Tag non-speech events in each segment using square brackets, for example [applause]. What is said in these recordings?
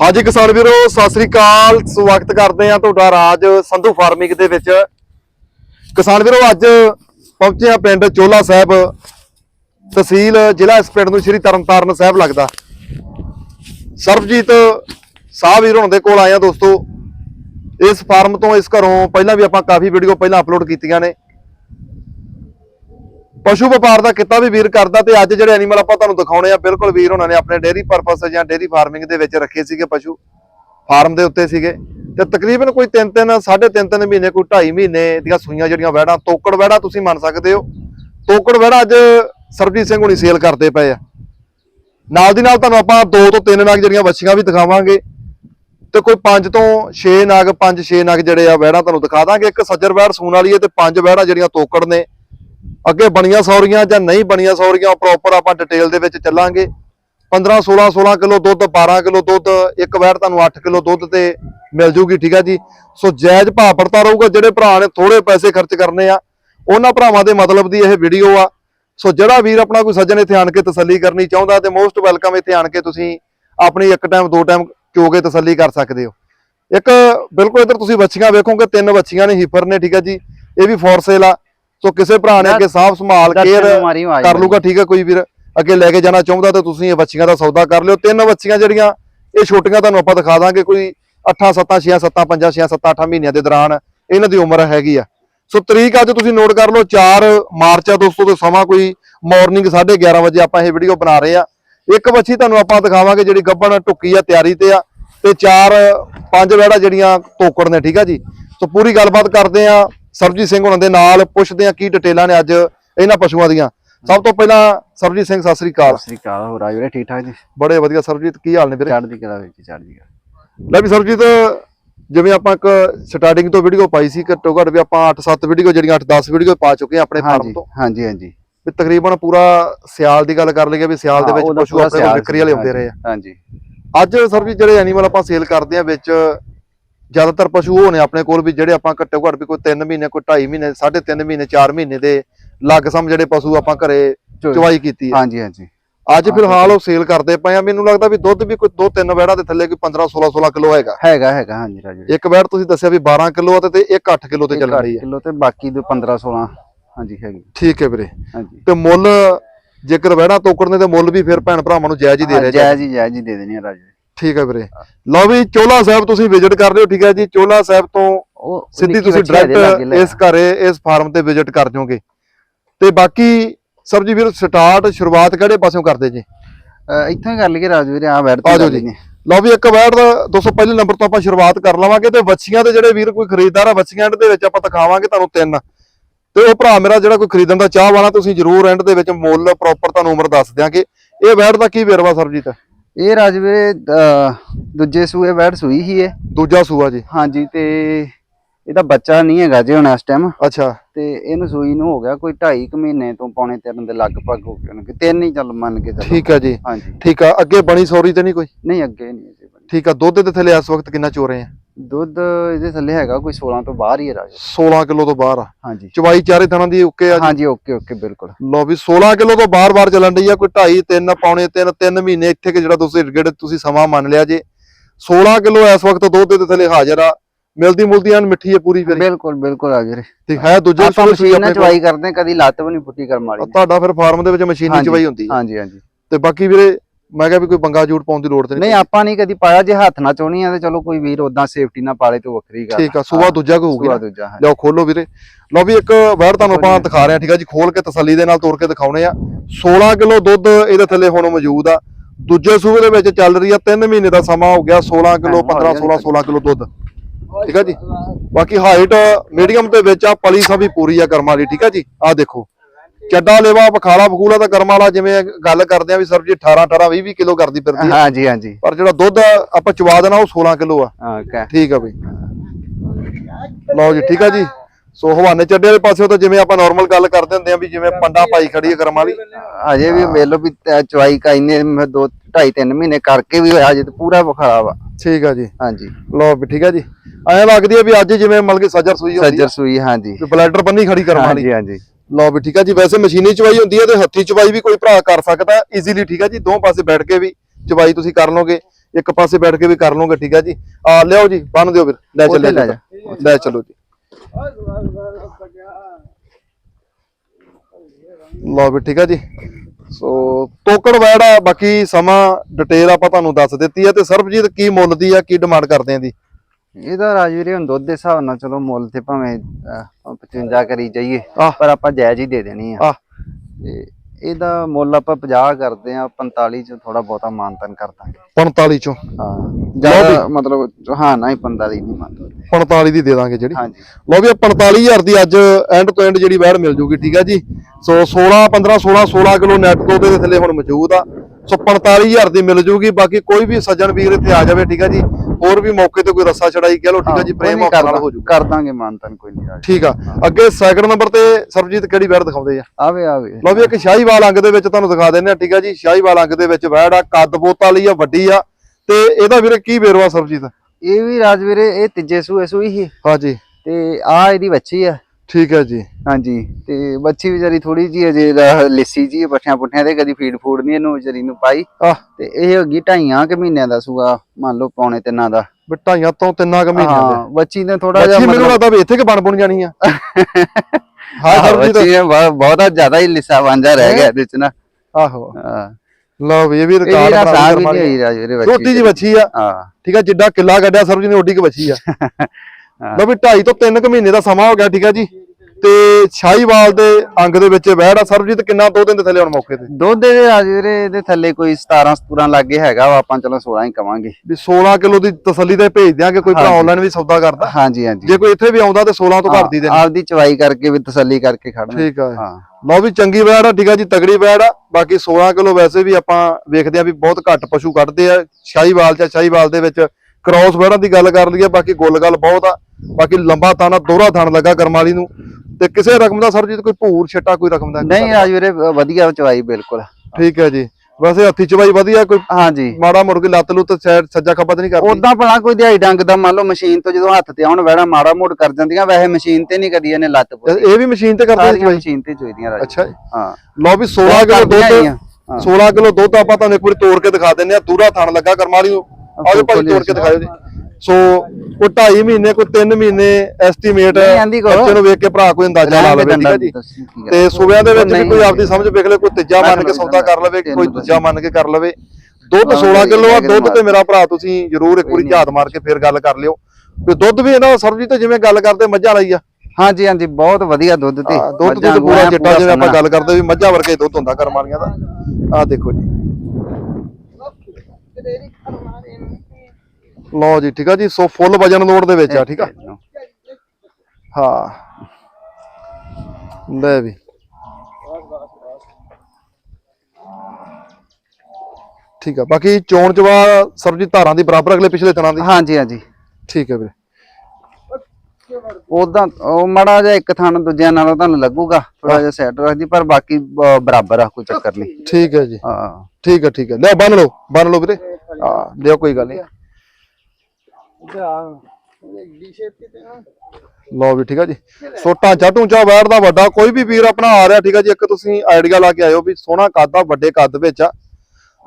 ਹਾਂਜੀ ਕਿਸਾਨ ਵੀਰੋ, ਸਤਿ ਸ੍ਰੀ ਅਕਾਲ। ਸਵਾਗਤ ਕਰਦੇ ਆ ਤੁਹਾਡਾ ਰਾਜ ਸੰਧੂ ਫਾਰਮਿੰਗ ਦੇ ਵਿੱਚ। ਕਿਸਾਨ ਵੀਰੋ, ਅੱਜ ਪਹੁੰਚੇ ਆ ਪਿੰਡ ਚੋਲਾ ਸਾਹਿਬ। ਤਹਿਸੀਲ ਜ਼ਿਲ੍ਹਾ ਇਸ ਪਿੰਡ ਨੂੰ ਸ਼੍ਰੀ ਤਰਨਤਾਰਨ ਸਾਹਿਬ ਲੱਗਦਾ। ਸਰਬਜੀਤ ਸਾਹ ਵੀਰ ਹੋਣ ਦੇ ਕੋਲ ਆਏ ਆ ਦੋਸਤੋ। ਇਸ ਫਾਰਮ ਤੋਂ ਇਸ ਘਰੋਂ ਪਹਿਲਾਂ ਵੀ ਆਪਾਂ ਕਾਫੀ ਵੀਡੀਓ ਪਹਿਲਾਂ ਅਪਲੋਡ ਕੀਤੀਆਂ ਨੇ। ਪਸ਼ੂ ਵਪਾਰ ਦਾ ਕਿੱਤਾ ਵੀ ਵੀਰ ਕਰਦਾ ਤੇ ਅੱਜ ਜਿਹੜੇ ਐਨੀਮਲ ਆਪਾਂ ਤੁਹਾਨੂੰ ਦਿਖਾਉਣੇ ਆ, ਬਿਲਕੁਲ ਵੀਰ ਉਹਨਾਂ ਨੇ ਆਪਣੇ ਡੇਅਰੀ ਪਰਪਸ ਜਾਂ ਡੇਅਰੀ ਫਾਰਮਿੰਗ ਦੇ ਵਿੱਚ ਰੱਖੇ ਸੀਗੇ ਪਸ਼ੂ ਫਾਰਮ ਦੇ ਉੱਤੇ ਸੀਗੇ। ਤੇ ਤਕਰੀਬਨ ਕੋਈ 3 3 3.5 3 ਮਹੀਨੇ, ਕੋਈ 2.5 ਮਹੀਨੇ ਦੀਆਂ ਸੂਈਆਂ ਜਿਹੜੀਆਂ ਵਹਿੜਾਂ, ਤੋਕੜ ਵਹਿੜਾ ਤੁਸੀਂ ਮੰਨ ਸਕਦੇ ਹੋ। ਤੋਕੜ ਵਹਿੜਾ ਅੱਜ ਸਰਬਜੀਤ ਸਿੰਘ ਹੁਣੀ ਸੇਲ ਕਰਦੇ ਪਏ ਆ। ਨਾਲ ਦੀ ਨਾਲ ਤੁਹਾਨੂੰ ਆਪਾਂ ਦੋ ਤੋਂ ਤਿੰਨ ਨਗ ਜਿਹੜੀਆਂ ਵੱਛੀਆਂ ਵੀ ਦਿਖਾਵਾਂਗੇ। ਤੇ ਕੋਈ ਪੰਜ ਤੋਂ 6 ਨਗ 5 6 ਨਗ ਜਿਹੜੇ ਆ ਵਹਿੜਾਂ ਤੁਹਾਨੂੰ ਦਿਖਾ ਦਾਂਗੇ। ਇੱਕ ਸੱਜਰ ਵਹਿੜ ਸੂਣ ਵਾਲੀ ਹੈ ਤੇ ਪੰਜ ਵਹਿੜਾਂ ਜਿਹੜੀਆਂ ਤੋਕੜ ਨੇ। ਅੱਗੇ ਬਣੀਆਂ ਸੌਰੀਆਂ ਜਾਂ ਨਹੀਂ ਬਣੀਆਂ ਸੌਰੀਆਂ ਪ੍ਰੋਪਰ ਆਪਾਂ ਡਿਟੇਲ ਦੇ ਵਿੱਚ ਚੱਲਾਂਗੇ। 15 16 16 ਕਿਲੋ ਦੁੱਧ 12 ਕਿਲੋ ਦੁੱਧ, ਇੱਕ ਵੈਰ ਤੁਹਾਨੂੰ 8 ਕਿਲੋ ਦੁੱਧ ਤੇ ਮਿਲ ਜੂਗੀ, ਠੀਕ ਹੈ ਜੀ? ਸੋ ਜਾਇਜ਼ ਭਾਅ ਪੜਤਾ ਰਹੂਗਾ, ਜਿਹੜੇ ਭਰਾ ਨੇ ਥੋੜੇ ਪੈਸੇ ਖਰਚ ਕਰਨੇ ਆ, ਉਹਨਾਂ ਭਰਾਵਾਂ ਦੇ ਮਤਲਬ ਦੀ ਇਹ ਵੀਡੀਓ ਆ। ਸੋ ਜਿਹੜਾ ਵੀਰ ਆਪਣਾ ਕੋਈ ਸੱਜਣ ਇੱਥੇ ਆਣ ਕੇ ਤਸੱਲੀ ਕਰਨੀ ਚਾਹੁੰਦਾ ਤੇ ਮੋਸਟ ਵੈਲਕਮ ਇੱਥੇ ਆਣ ਕੇ ਤੁਸੀਂ ਆਪਣੀ ਇੱਕ ਟਾਈਮ ਦੋ ਟਾਈਮ ਚੋ ਕੇ ਤਸੱਲੀ ਕਰ ਸਕਦੇ ਹੋ। ਇੱਕ ਬਿਲਕੁਲ ਇੱਧਰ ਤੁਸੀਂ ਵੱਛੀਆਂ ਵੇਖੋਗੇ, ਤਿੰਨ ਵੱਛੀਆਂ ਨੇ ਹੀਫਰ ਨੇ, ਠੀਕ ਹੈ ਜੀ? ਇਹ ਵੀ ਫੋਰ ਸੇਲ ਆ। ਸੋ ਕਿਸੇ ਭਰਾ ਨੇ ਅੱਗੇ ਸਾਫ਼ ਸੰਭਾਲ ਕੇਅਰ ਆਵਾਜ਼ ਕਰ ਲੂਗਾ ਠੀਕ ਹੈ ਕੋਈ ਵੀਰ ਅੱਗੇ ਲੈ ਕੇ ਜਾਣਾ ਚਾਹੁੰਦਾ ਤੇ ਤੁਸੀਂ ਇਹ ਬੱਚੀਆਂ ਦਾ ਸੌਦਾ ਕਰ ਲਿਓ। ਤਿੰਨ ਬੱਚੀਆਂ ਜਿਹੜੀਆਂ ਇਹ ਛੋਟੀਆਂ ਤੁਹਾਨੂੰ ਆਪਾਂ ਦਿਖਾ ਦਾਂਗੇ ਕੋਈ 8 7 6 7 5 6 7 8 ਮਹੀਨਿਆਂ ਦੇ ਦੌਰਾਨ ਇਹਨਾਂ ਦੀ ਉਮਰ ਹੈਗੀ ਆ। ਸੋ ਤਰੀਕ ਅੱਜ ਤੁਸੀਂ ਨੋਟ ਕਰ ਲਓ 4 ਮਾਰਚ ਆ ਦੋਸਤੋ ਤੇ ਸਮਾਂ ਕੋਈ ਮਾਰਨਿੰਗ 11:30 ਵਜੇ ਆਪਾਂ ਇਹ ਵੀਡੀਓ ਬਣਾ ਰਹੇ ਆ। ਇੱਕ ਬੱਚੀ ਤੁਹਾਨੂੰ ਆਪਾਂ ਦਿਖਾਵਾਂਗੇ ਜਿਹੜੀ ਗੱਬਣ ਟੁੱਕੀ ਆ ਤਿਆਰੀ ਤੇ ਆ ਤੇ ਚਾਰ ਪੰਜ ਵੜਾ ਜਿਹੜੀਆਂ ਤੋਕੜ ਨੇ ਠੀਕ ਆ ਜੀ। ਸੋ ਪੂਰੀ ਗੱਲਬਾਤ ਕਰਦੇ ਆ। ਸਰਬਜੀਤ ਸਿੰਘ ਉਹਨਾਂ ਦੇ ਨਾਲ ਪੁੱਛਦੇ ਆ ਕੀ ਡਿਟੇਲਾਂ ਨੇ ਅੱਜ ਇਹਨਾਂ ਪਸ਼ੂਆਂ ਦੀਆਂ। ਸਭ ਤੋਂ ਪਹਿਲਾਂ ਸਰਬਜੀਤ ਸਿੰਘ ਸਤਿ ਸ੍ਰੀ ਅਕਾਲ। ਸਤਿ ਸ੍ਰੀ ਅਕਾਲ ਹੋ ਰਾਜ ਵੀਰੇ ਠੀਕ ਠਾਕ ਜੀ? ਬੜੇ ਵਧੀਆ। ਸਰਬਜੀਤ ਕੀ ਹਾਲ ਨੇ ਵੀਰੇ? ਚੜ੍ਹਦੀ ਕਲਾ ਵਿੱਚ ਚੜ੍ਹਦੀ ਕਲਾ ਲੈ ਵੀ ਸਰਬਜੀਤ ਜਿਵੇਂ ਆਪਾਂ ਇੱਕ ਸਟਾਰਟਿੰਗ ਤੋਂ ਵੀਡੀਓ ਪਾਈ ਸੀ ਘੱਟੋ ਘੱਟ ਵੀ ਆਪਾਂ 8-7 ਵੀਡੀਓ ਜਿਹੜੀਆਂ 8-10 ਵੀਡੀਓ ਪਾ ਚੁੱਕੇ ਆ ਆਪਣੇ ਫਾਰਮ ਤੋਂ। ਹਾਂਜੀ ਹਾਂਜੀ। ਵੀ ਤਕਰੀਬਨ ਪੂਰਾ ਸਿਆਲ ਦੀ ਗੱਲ ਕਰ ਲਈਏ ਵੀ ਸਿਆਲ ਦੇ ਵਿੱਚ ਪਸ਼ੂ ਆਪਣੇ ਵਿਕਰੀ ਵਾਲੇ ਆਉਂਦੇ ਰਹੇ ਆ। ਹਾਂਜੀ। ਅੱਜ ਸਰਬਜੀਤ ਜਿਹੜੇ ਐਨੀਮਲ ਆਪਾਂ ਸੇਲ ਕਰਦੇ ਆ ਵਿੱਚ ਜ਼ਿਆਦਾਤਰ ਪਸ਼ੂ ਉਹ ਨੇ ਆਪਣੇ ਕੋਲ ਵੀ ਜਿਹੜੇ ਆਪਾਂ ਘੱਟੋ ਘੱਟ ਵੀ ਕੋਈ 3 ਮਹੀਨੇ ਕੋਈ 2.5 ਮਹੀਨੇ 3.5 ਮਹੀਨੇ 4 ਮਹੀਨੇ ਦੇ ਲੱਗ ਸਮ ਜਿਹੜੇ ਪਸ਼ੂ ਆਪਾਂ ਘਰੇ ਚਵਾਈ ਕੀਤੀ ਹੈ। ਹਾਂਜੀ ਹਾਂਜੀ। ਅੱਜ ਫਿਲਹਾਲ ਉਹ ਸੇਲ ਕਰਦੇ ਪਏ ਆ। ਮੈਨੂੰ ਲੱਗਦਾ ਵੀ ਦੁੱਧ ਵੀ ਕੋਈ 2-3 ਵੈੜਾਂ ਦੇ ਥੱਲੇ ਕੋਈ 15 16 16 ਕਿਲੋ ਹੈਗਾ। ਹੈਗਾ ਹੈਗਾ ਹਾਂਜੀ ਰਾਜ। ਇੱਕ ਵੈੜ ਤੁਸੀਂ ਦੱਸਿਆ ਵੀ 12 ਕਿਲੋ ਤੇ ਤੇ ਇੱਕ 8 ਕਿਲੋ ਤੇ ਚੱਲ ਰਹੀ ਹੈ ਕਿਲੋ ਤੇ ਬਾਕੀ ਦੇ 15 16 ਹਾਂਜੀ ਹੈਗੀ। ਠੀਕ ਹੈ ਵੀਰੇ। ਹਾਂਜੀ। ਤੇ ਮੁੱਲ ਜੇਕਰ ਵੈੜਾਂ ਤੋਕੜਨੇ ਤੇ ਮੁੱਲ ਵੀ ਫਿਰ ਭੈਣ ਭਰਾਵਾਂ ਨੂੰ ਜਾਇਜ਼ ਹੀ ਦੇ ਰਹੇ ਜੀ। ਜਾਇਜ਼ ਹੀ ਜਾਇਜ਼ ਹੀ ਦੇ ਦੇਣੀ ਰਾਜ। ਠੀਕ ਹੈ ਵੀਰੇ। ਲਓ ਵੀ ਚੋਲਾ ਸਾਹਿਬ ਤੁਸੀਂ ਵਿਜ਼ਿਟ ਕਰ ਲਿਓ ਠੀਕ ਹੈ ਜੀ। ਚੋਲਾ ਸਾਹਿਬ ਤੋਂ ਸਿੱਧੀ ਤੁਸੀਂ ਡਾਇਰੈਕਟ ਇਸ ਘਰੇ ਇਸ ਫਾਰਮ ਤੇ ਵਿਜ਼ਿਟ ਕਰ ਜਾਓਗੇ। ਤੇ ਬਾਕੀ ਸਬਜੀ ਵੀਰ ਸਟਾਰਟ ਸ਼ੁਰੂਆਤ ਕਿਹੜੇ ਪਾਸਿਓਂ ਕਰਦੇ ਜੀ? ਇੱਥੋਂ ਹੀ ਕਰ ਲਈਏ ਰਾਜ ਵੀਰੇ ਆ ਬੈਠ ਜਾਓ ਜੀ। ਲਓ ਵੀ ਇੱਕ ਵੈੜ ਦਾ 200 ਪਹਿਲੇ ਨੰਬਰ ਤੋਂ ਆਪਾਂ ਸ਼ੁਰੂਆਤ ਕਰ ਲਵਾਂਗੇ ਤੇ ਵੱਛੀਆਂ ਦੇ ਜਿਹੜੇ ਵੀਰ ਕੋਈ ਖਰੀਦਦਾਰ ਆ ਐਂਡ ਦੇ ਵਿੱਚ ਆਪਾਂ ਦਿਖਾਵਾਂਗੇ ਤੁਹਾਨੂੰ ਤਿੰਨ। ਤੇ ਉਹ ਭਰਾ ਮੇਰਾ ਜਿਹੜਾ ਕੋਈ ਖਰੀਦਣ ਦਾ ਚਾਹ ਵਾਲਾ ਤੁਸੀਂ ਜਰੂਰ ਐਂਡ ਦੇ ਵਿੱਚ ਮੁੱਲ ਪ੍ਰੋਪਰ ਤੁਹਾਨੂੰ ਉਮਰ ਦੱਸ ਦਿਆਂਗੇ। ਇਹ ਵੈੜ ਦਾ ਕੀ ਵੇਰਵਾ ਸਰਬਜੀਤ? ਇਹ ਰਾਜ ਵੀਰੇ ਅ, ਦੂਜੇ ਸੂਏ ਬੈਠ ਸੂਈ ਹੀ ਹੈ ਦੂਜਾ ਸੂਆ ਜੀ। ਹਾਂਜੀ ਤੇ ਇਹਦਾ ਬੱਚਾ ਨਹੀਂ ਹੈਗਾ ਜੀ ਹੁਣ ਇਸ ਟਾਈਮ ਅੱਛਾ। ਤੇ ਇਹਨੂੰ ਸੂਈ ਨੂੰ ਹੋ ਗਿਆ ਕੋਈ 2.5 ਕੁ ਮਹੀਨੇ ਤੋਂ ਪੌਣੇ ਤਿੰਨ ਦੇ ਲਗਭਗ ਹੋ ਗਏ ਹੋਣਗੇ। ਤਿੰਨ ਹੀ ਚੱਲ ਮੰਨ ਕੇ ਚੱਲੋ। ਠੀਕ ਹੈ ਜੀ। ਹਾਂਜੀ। ਠੀਕ ਆ। ਅੱਗੇ ਬਣੀ ਸੌਰੀ ਤੇ ਨਹੀਂ ਕੋਈ? ਨਹੀਂ ਅੱਗੇ ਨਹੀਂ। ਠੀਕ ਆ ਦੁੱਧ ਦੇ ਥੱਲੇ ਇਸ ਵਕਤ ਕਿੰਨਾ ਚੋ ਰਹੇ ਆ? ਦੁੱਧ ਇਹਦੇ ਥੱਲੇ ਹੈਗਾ ਕੋਈ 16 ਤੋਂ ਬਾਹਰ ਹੀ ਹੈ ਰਾਜ। 16 ਕਿਲੋ ਤੋਂ ਬਾਹਰ ਆ? ਹਾਂਜੀ। ਚਵਾਈ ਚਾਰੇ ਥਾਂ ਦੀ ਓਕੇ ਆ ਜੀ? ਹਾਂਜੀ ਓਕੇ ਓਕੇ ਬਿਲਕੁਲ। ਲੋ ਵੀ 16 ਕਿਲੋ ਤੋਂ ਬਾਰ-ਬਾਰ ਚੱਲਣ ਡਈ ਆ ਕੋਈ 2.5 3 ਪੌਣੇ 3 3 ਮਹੀਨੇ ਇੱਥੇ ਕਿ ਜਿਹੜਾ ਤੁਸੀਂ ਜਿਹੜੇ ਤੁਸੀਂ ਸਮਾਂ ਮੰਨ ਲਿਆ ਜੇ। 16 ਕਿਲੋ ਇਸ ਵਕਤ ਦੁੱਧ ਦੇ ਥੱਲੇ ਹਾਜ਼ਰ ਆ। ਮਿਲਦੀ ਮੁਲਦੀ ਐਨ ਮਿੱਠੀ ਹੈ ਪੂਰੀ ਫਿਰ। ਬਿਲਕੁਲ ਬਿਲਕੁਲ ਰਾਜ ਵੀਰੇ। ਤੇ ਹੈ ਦੂਜੇ ਆਪਾਂ ਮਸ਼ੀਨ। ਚਵਾਈ ਕਰਦੇ ਕਦੀ ਲੱਤ ਵੀ ਨਹੀਂ ਪੁੱਟੀ ਕਰਮ ਵਾਲੀ। ਤੁਹਾਡਾ ਫਿਰ ਫਾਰਮ ਦੇ ਵਿੱਚ ਮਸ਼ੀਨੀ ਚਵਾਈ ਹੁੰਦੀ ਹੈ ਹਾਂਜੀ ਹਾਂਜੀ। ਤੇ ਬਾਕੀ ਵੀਰੇ ਮੈਂ ਕਿਹਾ ਵੀ ਕੋਈ ਬੰਗਾ ਜੂਟ ਪਾਉਣ ਦੀ ਲੋੜ ਤੇ ਨਹੀਂ ਨਹੀਂ ਆਪਾਂ ਨਹੀਂ ਕਦੀ ਪਾਇਆ ਜੇ ਹੱਥ ਨਾਲ ਚੋਣੀ ਆ ਤੇ ਚਲੋ ਕੋਈ ਵੀਰ ਉਦਾਂ ਸੇਫਟੀ ਨਾਲ ਪਾਲੇ ਤੋਂ ਵੱਖਰੀ ਗੱਲ ਠੀਕ ਆ ਸੂਆ ਦੂਜਾ ਕੋ ਹੋਊਗੀ ਨਾ। ਦੂਜਾ। ਲਿਓ ਖੋਲੋ ਵੀਰੇ। ਲਓ ਵੀ ਇੱਕ ਵੈਰ ਤੁਹਾਨੂੰ ਆਪਾਂ ਦਿਖਾ ਰਹੇ ਆ ਠੀਕ ਆ ਜੀ ਖੋਲ ਕੇ ਤਸੱਲੀ ਦੇ ਨਾਲ ਤੋੜ ਕੇ ਦਿਖਾਉਣੇ ਆ। 16 ਕਿਲੋ ਦੁੱਧ ਇਹਦੇ ਥੱਲੇ ਹੁਣ ਮੌਜੂਦ ਆ। ਦੂਜੇ ਸੂਬੇ ਦੇ ਵਿੱਚ ਚੱਲ ਰਹੀ ਆ 3 ਮਹੀਨੇ ਦਾ ਸਮਾਂ ਹੋ ਗਿਆ 16 ਕਿਲੋ 15 16 16 ਕਿਲੋ ਦੁੱਧ। ਠੀਕ ਆ ਜੀ? ਬਾਕੀ ਹਾਈਟ ਮੀਡੀਅਮ ਦੇ ਵਿੱਚ ਆ ਪਲੀ ਸਭ ਵੀ ਪੂਰੀ ਆ ਕਰਮਾਂ ਵਾਲੀ ਠੀਕ ਆ ਜੀ? ਆ ਦੇਖੋ। ਚੱਡਾ ਲੇਵਾ ਬਖਾਲਾ ਬਖੂਲਾ ਤਾਂ ਕਰਮਾਂ ਵਾਲਾ ਜਿਵੇਂ ਗੱਲ ਕਰਦੇ ਆ ਵੀ ਸਰ ਜੀ 18 18 20 20 ਕਿਲੋ ਕਰਦੀ ਫਿਰਦੀ ਆ। ਹਾਂਜੀ ਹਾਂਜੀ। ਪਰ ਜਿਹੜਾ ਦੁੱਧ ਆਪਾਂ ਚਵਾ ਦੇਣਾ ਉਹ 16 ਕਿਲੋ ਆ। ਠੀਕ ਆ ਬਈ। ਲਓ ਜੀ ਠੀਕ ਆ ਜੀ। ਸੋ ਹਵਾਨੇ ਚੱਡੇ ਵਾਲੇ ਪਾਸਿਓ ਤਾਂ ਜਿਵੇਂ ਆਪਾਂ ਨਾਰਮਲ ਗੱਲ ਕਰਦੇ ਹੁੰਦੇ ਆ ਵੀ ਜਿਵੇਂ ਪੰਡਾ ਪਾਈ ਖੜੀ ਹੈ ਕਰਮ ਵਾਲੀ। ਅਜੇ ਵੀ ਵੇਲੋ ਵੀ ਤ- ਚਵਾਈ ਕਾਇਨੇ ਮੈਂ ਦੋ ਢਾਈ ਤਿੰਨ ਮਹੀਨੇ ਕਰਕੇ ਵੀ ਹੋਇਆ ਅਜੇ ਤੇ ਪੂਰਾ ਬੁਖਾਰਾ ਵਾ। ਠੀਕ ਆ ਜੀ। ਹਾਂਜੀ। ਲਓ ਵੀ ਠੀਕ ਆ ਜੀ। ਐਂ ਲੱਗਦੀ ਆ ਵੀ ਅੱਜ ਜਿਵੇਂ ਮਤਲਬ ਕਿ ਸੱਜਰ ਸੂਈ ਹੁੰਦੀ ਸੱਜਰ ਸੂਈ ਹਾਂਜੀ। ਬਲੈਡਰ ਬੰਨੀ ਖੜੀ ਕਰਮ ਵਾਲੀ। ਹਾਂਜੀ ਹਾਂਜੀ। ਲਓ ਵੀ ਠੀਕ ਆ ਜੀ ਵੈਸੇ ਮਸ਼ੀਨੀ ਚਵਾਈ ਹੁੰਦੀ ਹੈ ਤੇ ਹੱਥੀ ਚਵਾਈ ਵੀ ਕੋਈ ਭਰਾ ਕਰ ਸਕਦਾ ਈਜ਼ੀਲੀ ਠੀਕ ਆ ਜੀ ਦੋ ਪਾਸੇ ਬੈਠ ਕੇ ਵੀ ਚਵਾਈ ਤੁਸੀਂ ਕਰ ਲਓਗੇ ਇੱਕ ਪਾਸੇ ਬੈਠ ਕੇ ਵੀ ਕਰ ਲਓਗੇ ਠੀਕ ਹੈ ਜੀ। ਆ ਲਿਆਓ ਜੀ ਬੰਨ ਦਿਓ ਫਿਰ ਲੈ ਚੱਲੇ ਲੈ ਜੀ। ਲੈ ਚਲੋ ਜੀ। ਲਓ ਵੀ ਠੀਕ ਹੈ ਜੀ। ਸੋ ਤੋਕੜ ਵੈੜਾ ਬਾਕੀ ਸਮਾਂ ਡਿਟੇਲ ਆਪਾਂ ਤੁਹਾਨੂੰ ਦੱਸ ਦਿੱਤੀ ਹੈ ਤੇ ਸਰਬਜੀਤ ਕੀ ਮੁੱਲ ਦੀ ਆ ਕੀ ਡਿਮਾਂਡ ਕਰਦੇ ਆ ਦੀ ਇਹਦਾ ਰਾਜਵੀਰੇ ਹੁਣ ਦੁੱਧ ਦੇ ਹਿਸਾਬ ਨਾਲ ਚਲੋ ਮੁੱਲ ਤੇ ਭਾਵੇਂ ਅਹ, 55 ਕਰੀ ਜਾਈਏ। ਪਰ ਆਪਾਂ ਜਾਇਜ਼ ਹੀ ਦੇ ਦੇਣੀ ਆ। ਆ ਇਹਦਾ ਮੁੱਲ ਆਪਾਂ 50 ਕਰਦੇ ਆ 45 ਚ ਥੋੜਾ ਬਹੁਤਾ ਮਾਨਤਨ ਕਰ ਦਾਂਗੇ। 45 ਚੋਂ? ਹਾਂ। ਜ਼ਿਆਦਾ ਮਤਲਬ ਹਾਂ ਨਾ ਹੀ 45 ਨਹੀਂ ਮੰਨਦੇ 45 ਦੀ ਦੇ ਦਾਂਗੇ ਜਿਹੜੀ। ਹਾਂਜੀ। ਲਓ ਵੀ ਇਹ 45000 ਦੀ ਅੱਜ ਐਂਡ ਤੋਂ ਐਂਡ ਜਿਹੜੀ ਵੈੜ ਮਿਲ ਜੂਗੀ ਠੀਕ ਹੈ ਜੀ? ਸੋ 16 15 16 16 ਕਿਲੋ ਨੈਟ ਤੋਂ ਦੇ ਥੱਲੇ ਹੁਣ ਮੌਜੂਦ ਆ। ਸੋ 45000 ਦੀ ਮਿਲ ਜੂਗੀ ਬਾਕੀ ਕੋਈ ਵੀ ਸੱਜਣ ਵੀਰ ਇੱਥੇ ਆ ਜਾਵੇ ਠੀਕ ਹੈ ਜੀ। ਹੋਰ ਵੀ ਮੌਕੇ ਤੇ ਕੋਈ ਰੱਸਾ ਚੜਾਈ ਕਹਿ ਲਓ ਠੀਕ ਹੈ ਜੀ ਪ੍ਰੇਮ ਨਾਲ ਹੋ ਜੂਗਾ। ਕਰ ਦਾਂਗੇ ਮਾਨਤਨ ਕੋਈ ਨਹੀਂ ਰਾਜ ਠੀਕ ਆ। ਅੱਗੇ ਸੈਕਿੰਡ ਨੰਬਰ ਤੇ ਸਰਬਜੀਤ ਕਿਹੜੀ ਵੈੜ ਦਿਖਾਉਂਦੇ ਆ? ਆਵੇ ਆਵੇ। ਲਓ ਵੀ ਇੱਕ ਸ਼ਾਹੀਵਾਲ ਅੰਗ ਦੇ ਵਿੱਚ ਤੁਹਾਨੂੰ ਦਿਖਾ ਦਿੰਦੇ ਆ ਠੀਕ ਆ ਜੀ ਸ਼ਾਹੀਵਾਲ ਅੰਗ ਦੇ ਵਿੱਚ ਵੈੜ ਆ ਕੱਦ ਬੋਤ ਵਾਲੀ ਆ ਵੱਡੀ ਆ। ਤੇ ਇਹਦਾ ਵੀਰੇ ਕੀ ਵੇਰਵਾ ਸਰਬਜੀਤ? ਇਹ ਵੀ ਰਾਜਵੀਰੇ ਇਹ ਤੀਜੇ ਸੂਏ ਸੂਈ ਹੀ ਹਾਂਜੀ ਤੇ ਆ ਇਹਦੀ ਬੱਚੀ ਆ। ਠੀਕ ਹੈ ਜੀ। ਹਾਂਜੀ ਤੇ ਬੱਚੀ ਵਿਚਾਰੀ ਥੋੜੀ ਜੀ ਅਜੇ ਲਿੱਸੀ ਜੀ ਪੱਠਿਆਂ ਪੁੱਠਿਆਂ ਤੇ ਕਦੀ ਫੀਡ ਫੂਡ ਨਹੀਂ ਇਹਨੂੰ ਵਿਚਾਰੀ ਨੂੰ ਪਾਈ। ਤੇ ਇਹ ਹੈਗੀ ਢਾਈਆਂ ਕਿ ਮਹੀਨਿਆਂ ਦਾ ਸੂਆ ਮੰਨ ਲਓ ਪੌਣੇ ਤਿੰਨਾਂ ਦਾ। ਬਿਟਾਈਆਂ ਤੋਂ ਤਿੰਨਾਂ ਕੁ ਮਹੀਨਿਆਂ ਦੇ। ਹਾਂ ਬੱਚੀ ਨੇ ਥੋੜਾ ਜਿਹਾ ਮੈਨੂੰ ਲੱਗਦਾ ਵੀ ਇੱਥੇ ਕਿ ਬਣ ਬਣ ਜਾਣੀ ਆ। [laughs] ਹਾਂ ਸਰਬਜੀਤ ਬੱਚੀ ਬਹੁਤ- ਜ਼ਿਆਦਾ ਹੀ ਲਿੱਸਾ ਵਾਂਝਾ ਰਹਿ ਗਿਆ ਇਹਦੇ ਚ ਨਾ। ਆਹੋ। ਹਾਂ। ਲਓ ਵੀ ਇਹ ਵੀ ਰਿਕਾਰਡ ਬਣਾ। ਨਹੀਂ ਹੋਈ ਰਾਜਵੀਰੇ ਬੱਚੀ ਛੋਟੀ ਜੀ ਬੱਚੀ ਆ। ਹਾਂ। ਠੀਕ ਆ ਜਿੱਡਾ ਕਿੱਲਾ ਕੱਢਿਆ ਸਰਬਜੀਤ ਨੇ ਓਡੀ ਕੁ ਬੱਚੀ ਆ। ਹਾਂ। [laughs] ਲਓ ਵੀ 2.5 ਤੋਂ 3 ਕੁ ਮਹੀਨੇ ਦਾ ਸਮਾਂ ਹੋ ਗਿਆ ਠੀਕ ਆ ਜੀ। ਤੇ ਸ਼ਾਹੀਵਾਲ ਦੇ ਅੰਗ ਦੇ ਵਿੱਚ ਵੈੜ ਆ। ਸਰਬਜੀਤ ਕਿੰਨਾ ਦੋ ਦਿਨ ਦੇ ਥੱਲੇ ਹੁਣ ਮੌਕੇ ਤੇ? ਦੁੱਧ ਦੇ ਰਾਜਵੀਰੇ ਇਹਦੇ ਥੱਲੇ ਕੋਈ 17 17 ਲੱਗੇ ਹੈਗਾ ਵਾ ਆਪਾਂ ਚਲੋ 16 ਹੀ ਕਵਾਂਗੇ। ਵੀ 16 ਕਿਲੋ ਦੀ ਤਸੱਲੀ ਤੇ ਭੇਜ ਦਿਆਂਗੇ ਕੋਈ ਭਰਾ। ਆਨਲਾਈਨ ਵੀ ਸੌਦਾ ਕਰਦਾ? ਹਾਂਜੀ ਹਾਂਜੀ। ਜੇ ਕੋਈ ਇੱਥੇ ਵੀ ਆਉਂਦਾ ਤੇ 16 ਤੋਂ ਘੱਟ ਦੀ ਦੇ ਆਪਦੀ ਚਵਾਈ ਕਰਕੇ ਵੀ ਤਸੱਲੀ ਕਰਕੇ ਖੜਨਾ। ਠੀਕ ਆ। ਹਾਂ। ਲਓ ਵੀ ਚੰਗੀ ਵੈੜ ਆ ਠੀਕ ਆ ਜੀ ਤਗੜੀ ਵੈੜ ਆ। ਬਾਕੀ 16 ਕਿਲੋ ਵੈਸੇ ਵੀ ਆਪਾਂ ਵੇਖਦੇ ਆ ਵੀ ਬਹੁਤ ਘੱਟ ਪਸ਼ੂ ਕੱਢਦੇ ਆ। ਸ਼ਾਹੀਵਾਲ ਚ ਸ਼ਾਹੀਵਾਲ ਦੇ ਵਿੱਚ ਕ੍ਰਾਸ ਵੈੜਾਂ ਦੀ ਗੱਲ ਕਰ ਲਈਏ ਬਾਕੀ ਗੁੱਲ ਗੱਲ ਬਹੁਤ ਆ। ਬਾਕੀ ਲੰਬਾ ਤਾਣਾ ਦੋਹਰਾ ਥਣ ਲੱਗਾ ਕਰਮ ਵਾਲੀ ਨੂੰ ਤੇ ਕਿਸੇ ਰਕਮ ਦਾ ਸਰਜੀਤ ਕੋਈ ਭੂਰ ਛੱਟਾ ਕੋਈ ਰਕਮ ਦਾ ਨਹੀਂ ਰਾਜਵੀਰੇ ਵ- ਵਧੀਆ ਚਵਾਈ ਬਿਲਕੁਲ। ਠੀਕ ਹੈ ਜੀ। ਵੈਸੇ ਹੱਥੀ ਚਵਾਈ ਵਧੀਆ ਕੋਈ ਹਾਂਜੀ। ਮਾੜਾ ਮੁੜ ਕੇ ਲੱਤ ਲੁੱਤ ਸੱਜਾ ਖੱਬਾ ਤੇ ਨਹੀਂ ਕਰਦੀ? ਉਦਾਂ ਭਲਾ ਕੋਈ ਦਿਹਾੜੀ ਡੰਗ ਦਾ ਮੰਨ ਲਓ ਮਸ਼ੀਨ ਤੋਂ ਜਦੋਂ ਹੱਥ ਤੇ ਆਉਣ ਵੈੜਾ ਮਾੜਾ ਮੋੜ ਕਰ ਜਾਂਦੀਆਂ ਵੈਸੇ ਮਸ਼ੀਨ ਤੇ ਨਹੀਂ ਕਦੀ ਇਹਨੇ ਲੱਤ ਪੁੱਟੀ ਇਹ ਵੀ ਮਸ਼ੀਨ ਤੇ ਕਰਦੇ ਚਵਾਈ? ਮਸ਼ੀਨ ਤੇ ਚੋਈਦੀਆਂ ਰਾਜ ਅੱਛਾ ਜੀ। ਹਾਂ। ਲਓ ਵੀ 16 ਕਿਲੋ ਕਰਦੀਆਂ ਦੁੱਧ ਆ। ਹਾਂ। 16 ਕਿਲੋ ਦੁੱਧ ਆਪਾਂ ਤੁਹਾਨੂੰ ਇੱਕ ਵਾਰੀ ਤੋੜ ਕੇ ਦਿਖਾ ਦਿੰਨੇ ਆ ਦੂਰਾ ਥਣ ਲੱਗਾ ਕਰਮ ਵਾਲੀ ਨੂੰ ਆਜੋ ਭਾਈ ਤੋੜ ਕੇ ਦਿਖਾਓ ਜੀ। ਸੋ ਕੋਈ 2.5 ਮਹੀਨੇ ਕੋਈ 3 ਮਹੀਨੇ ਐਸਟੀਮੇਟ। ਬੱਚੇ ਨੂੰ ਵੇਖ ਕੇ ਭਰਾ ਕੋਈ ਅੰਦਾਜ਼ਾ ਲਾ ਲਵੇ ਠੀਕ ਹੈ ਜੀ? ਤੇ ਸੂਬਿਆਂ ਦੇ ਵਿੱਚ ਵੀ ਕੋਈ ਆਪਦੀ ਸਮਝ ਵੇਖ ਲੈ ਕੋਈ ਤੀਜਾ ਮੰਨ ਕੇ ਸੌਦਾ ਕਰ ਲਵੇ ਕੋਈ ਦੂਜਾ ਮੰਨ ਕੇ ਕਰ ਲਵੇ। ਦੁੱਧ 16 ਕਿਲੋ ਆ ਦੁੱਧ ਤੇ ਮੇਰਾ ਭਰਾ ਤੁਸੀਂ ਜਰੂਰ ਇੱਕ ਵਾਰੀ ਝਾਤ ਮਾਰ ਕੇ ਫੇਰ ਗੱਲ ਕਰ ਲਿਓ। ਵੀ ਦੁੱਧ ਵੀ ਇਹਨਾਂ ਸਰਬਜੀ ਤੇ ਜਿਵੇਂ ਗੱਲ ਕਰਦੇ ਮੱਝਾਂ ਲਈ ਆ। ਹਾਂਜੀ ਹਾਂਜੀ ਬਹੁਤ ਵਧੀਆ ਦੁੱਧ ਤੇ। ਦੁੱਧ ਦੁੱਧ ਪੂਰਾ ਚਿੱਟਾ ਜਿਵੇਂ ਆਪਾਂ। ਗੱਲ ਕਰਦੇ ਵੀ ਮੱਝਾਂ ਵਰਗੇ ਦੁੱਧ ਹੁੰਦਾ ਕਰਮ ਵਾਲੀਆਂ ਦਾ। ਆਹ ਦੇਖੋ ਜੀ। ਲਓ ਜੀ ਠੀਕ ਆ ਜੀ ਸੋ ਫੁੱਲ ਵਜਨ ਲੋਡ ਦੇ ਵਿੱਚ ਆ ਠੀਕ ਆ? ਹਾਂ। ਲੈ ਵੀ। ਠੀਕ ਆ ਬਾਕੀ ਚੋਣ ਚਵਾ ਸਰਬਜੀ ਧਾਰਾਂ ਦੀ ਬਰਾਬਰ ਅਗਲੇ ਪਿਛਲੇ ਦਿਨਾਂ ਦੀ? ਹਾਂਜੀ ਹਾਂਜੀ। ਠੀਕ ਹੈ ਵੀਰੇ। ਉਦਾਂ ਉਹ ਮੜਾ ਜਿਹਾ ਇੱਕ ਥਣ ਦੂਜਿਆਂ ਨਾਲੋਂ ਤੁਹਾਨੂੰ ਲੱਗੂਗਾ ਥੋੜਾ ਜਿਹਾ ਸੈਟ ਰੱਖਦੀ ਪਰ ਬਾਕੀ ਬਰਾਬਰ ਆ ਕੋਈ ਚੱਕਰ ਨਹੀਂ। ਠੀਕ ਹੈ ਜੀ। ਹਾਂ। ਠੀਕ ਹੈ ਠੀਕ ਹੈ ਲੈ ਬੰਨ ਲਓ ਬੰਨ ਲਓ ਵੀਰੇ। ਹਾਂ ਲਿਓ ਕੋਈ ਗੱਲ ਨਹੀਂ। ਲਓ ਵੀ ਠੀਕ ਆ ਜੀ। ਸੋ ਢਾਂਚਾ ਢੂੰਚਾ ਵੈੜ ਵੱਡਾ, ਕੋਈ ਵੀ ਵੀਰ ਆਪਣਾ ਆ ਰਿਹਾ, ਠੀਕ ਆ ਜੀ, ਇੱਕ ਤੁਸੀਂ ਆਈਡੀਆ ਲਾ ਕੇ ਆਇਓ ਵੀ ਸੋਹਣਾ ਕੱਦ ਆ, ਵੱਡੇ ਕੱਦ ਵਿੱਚ ਆ।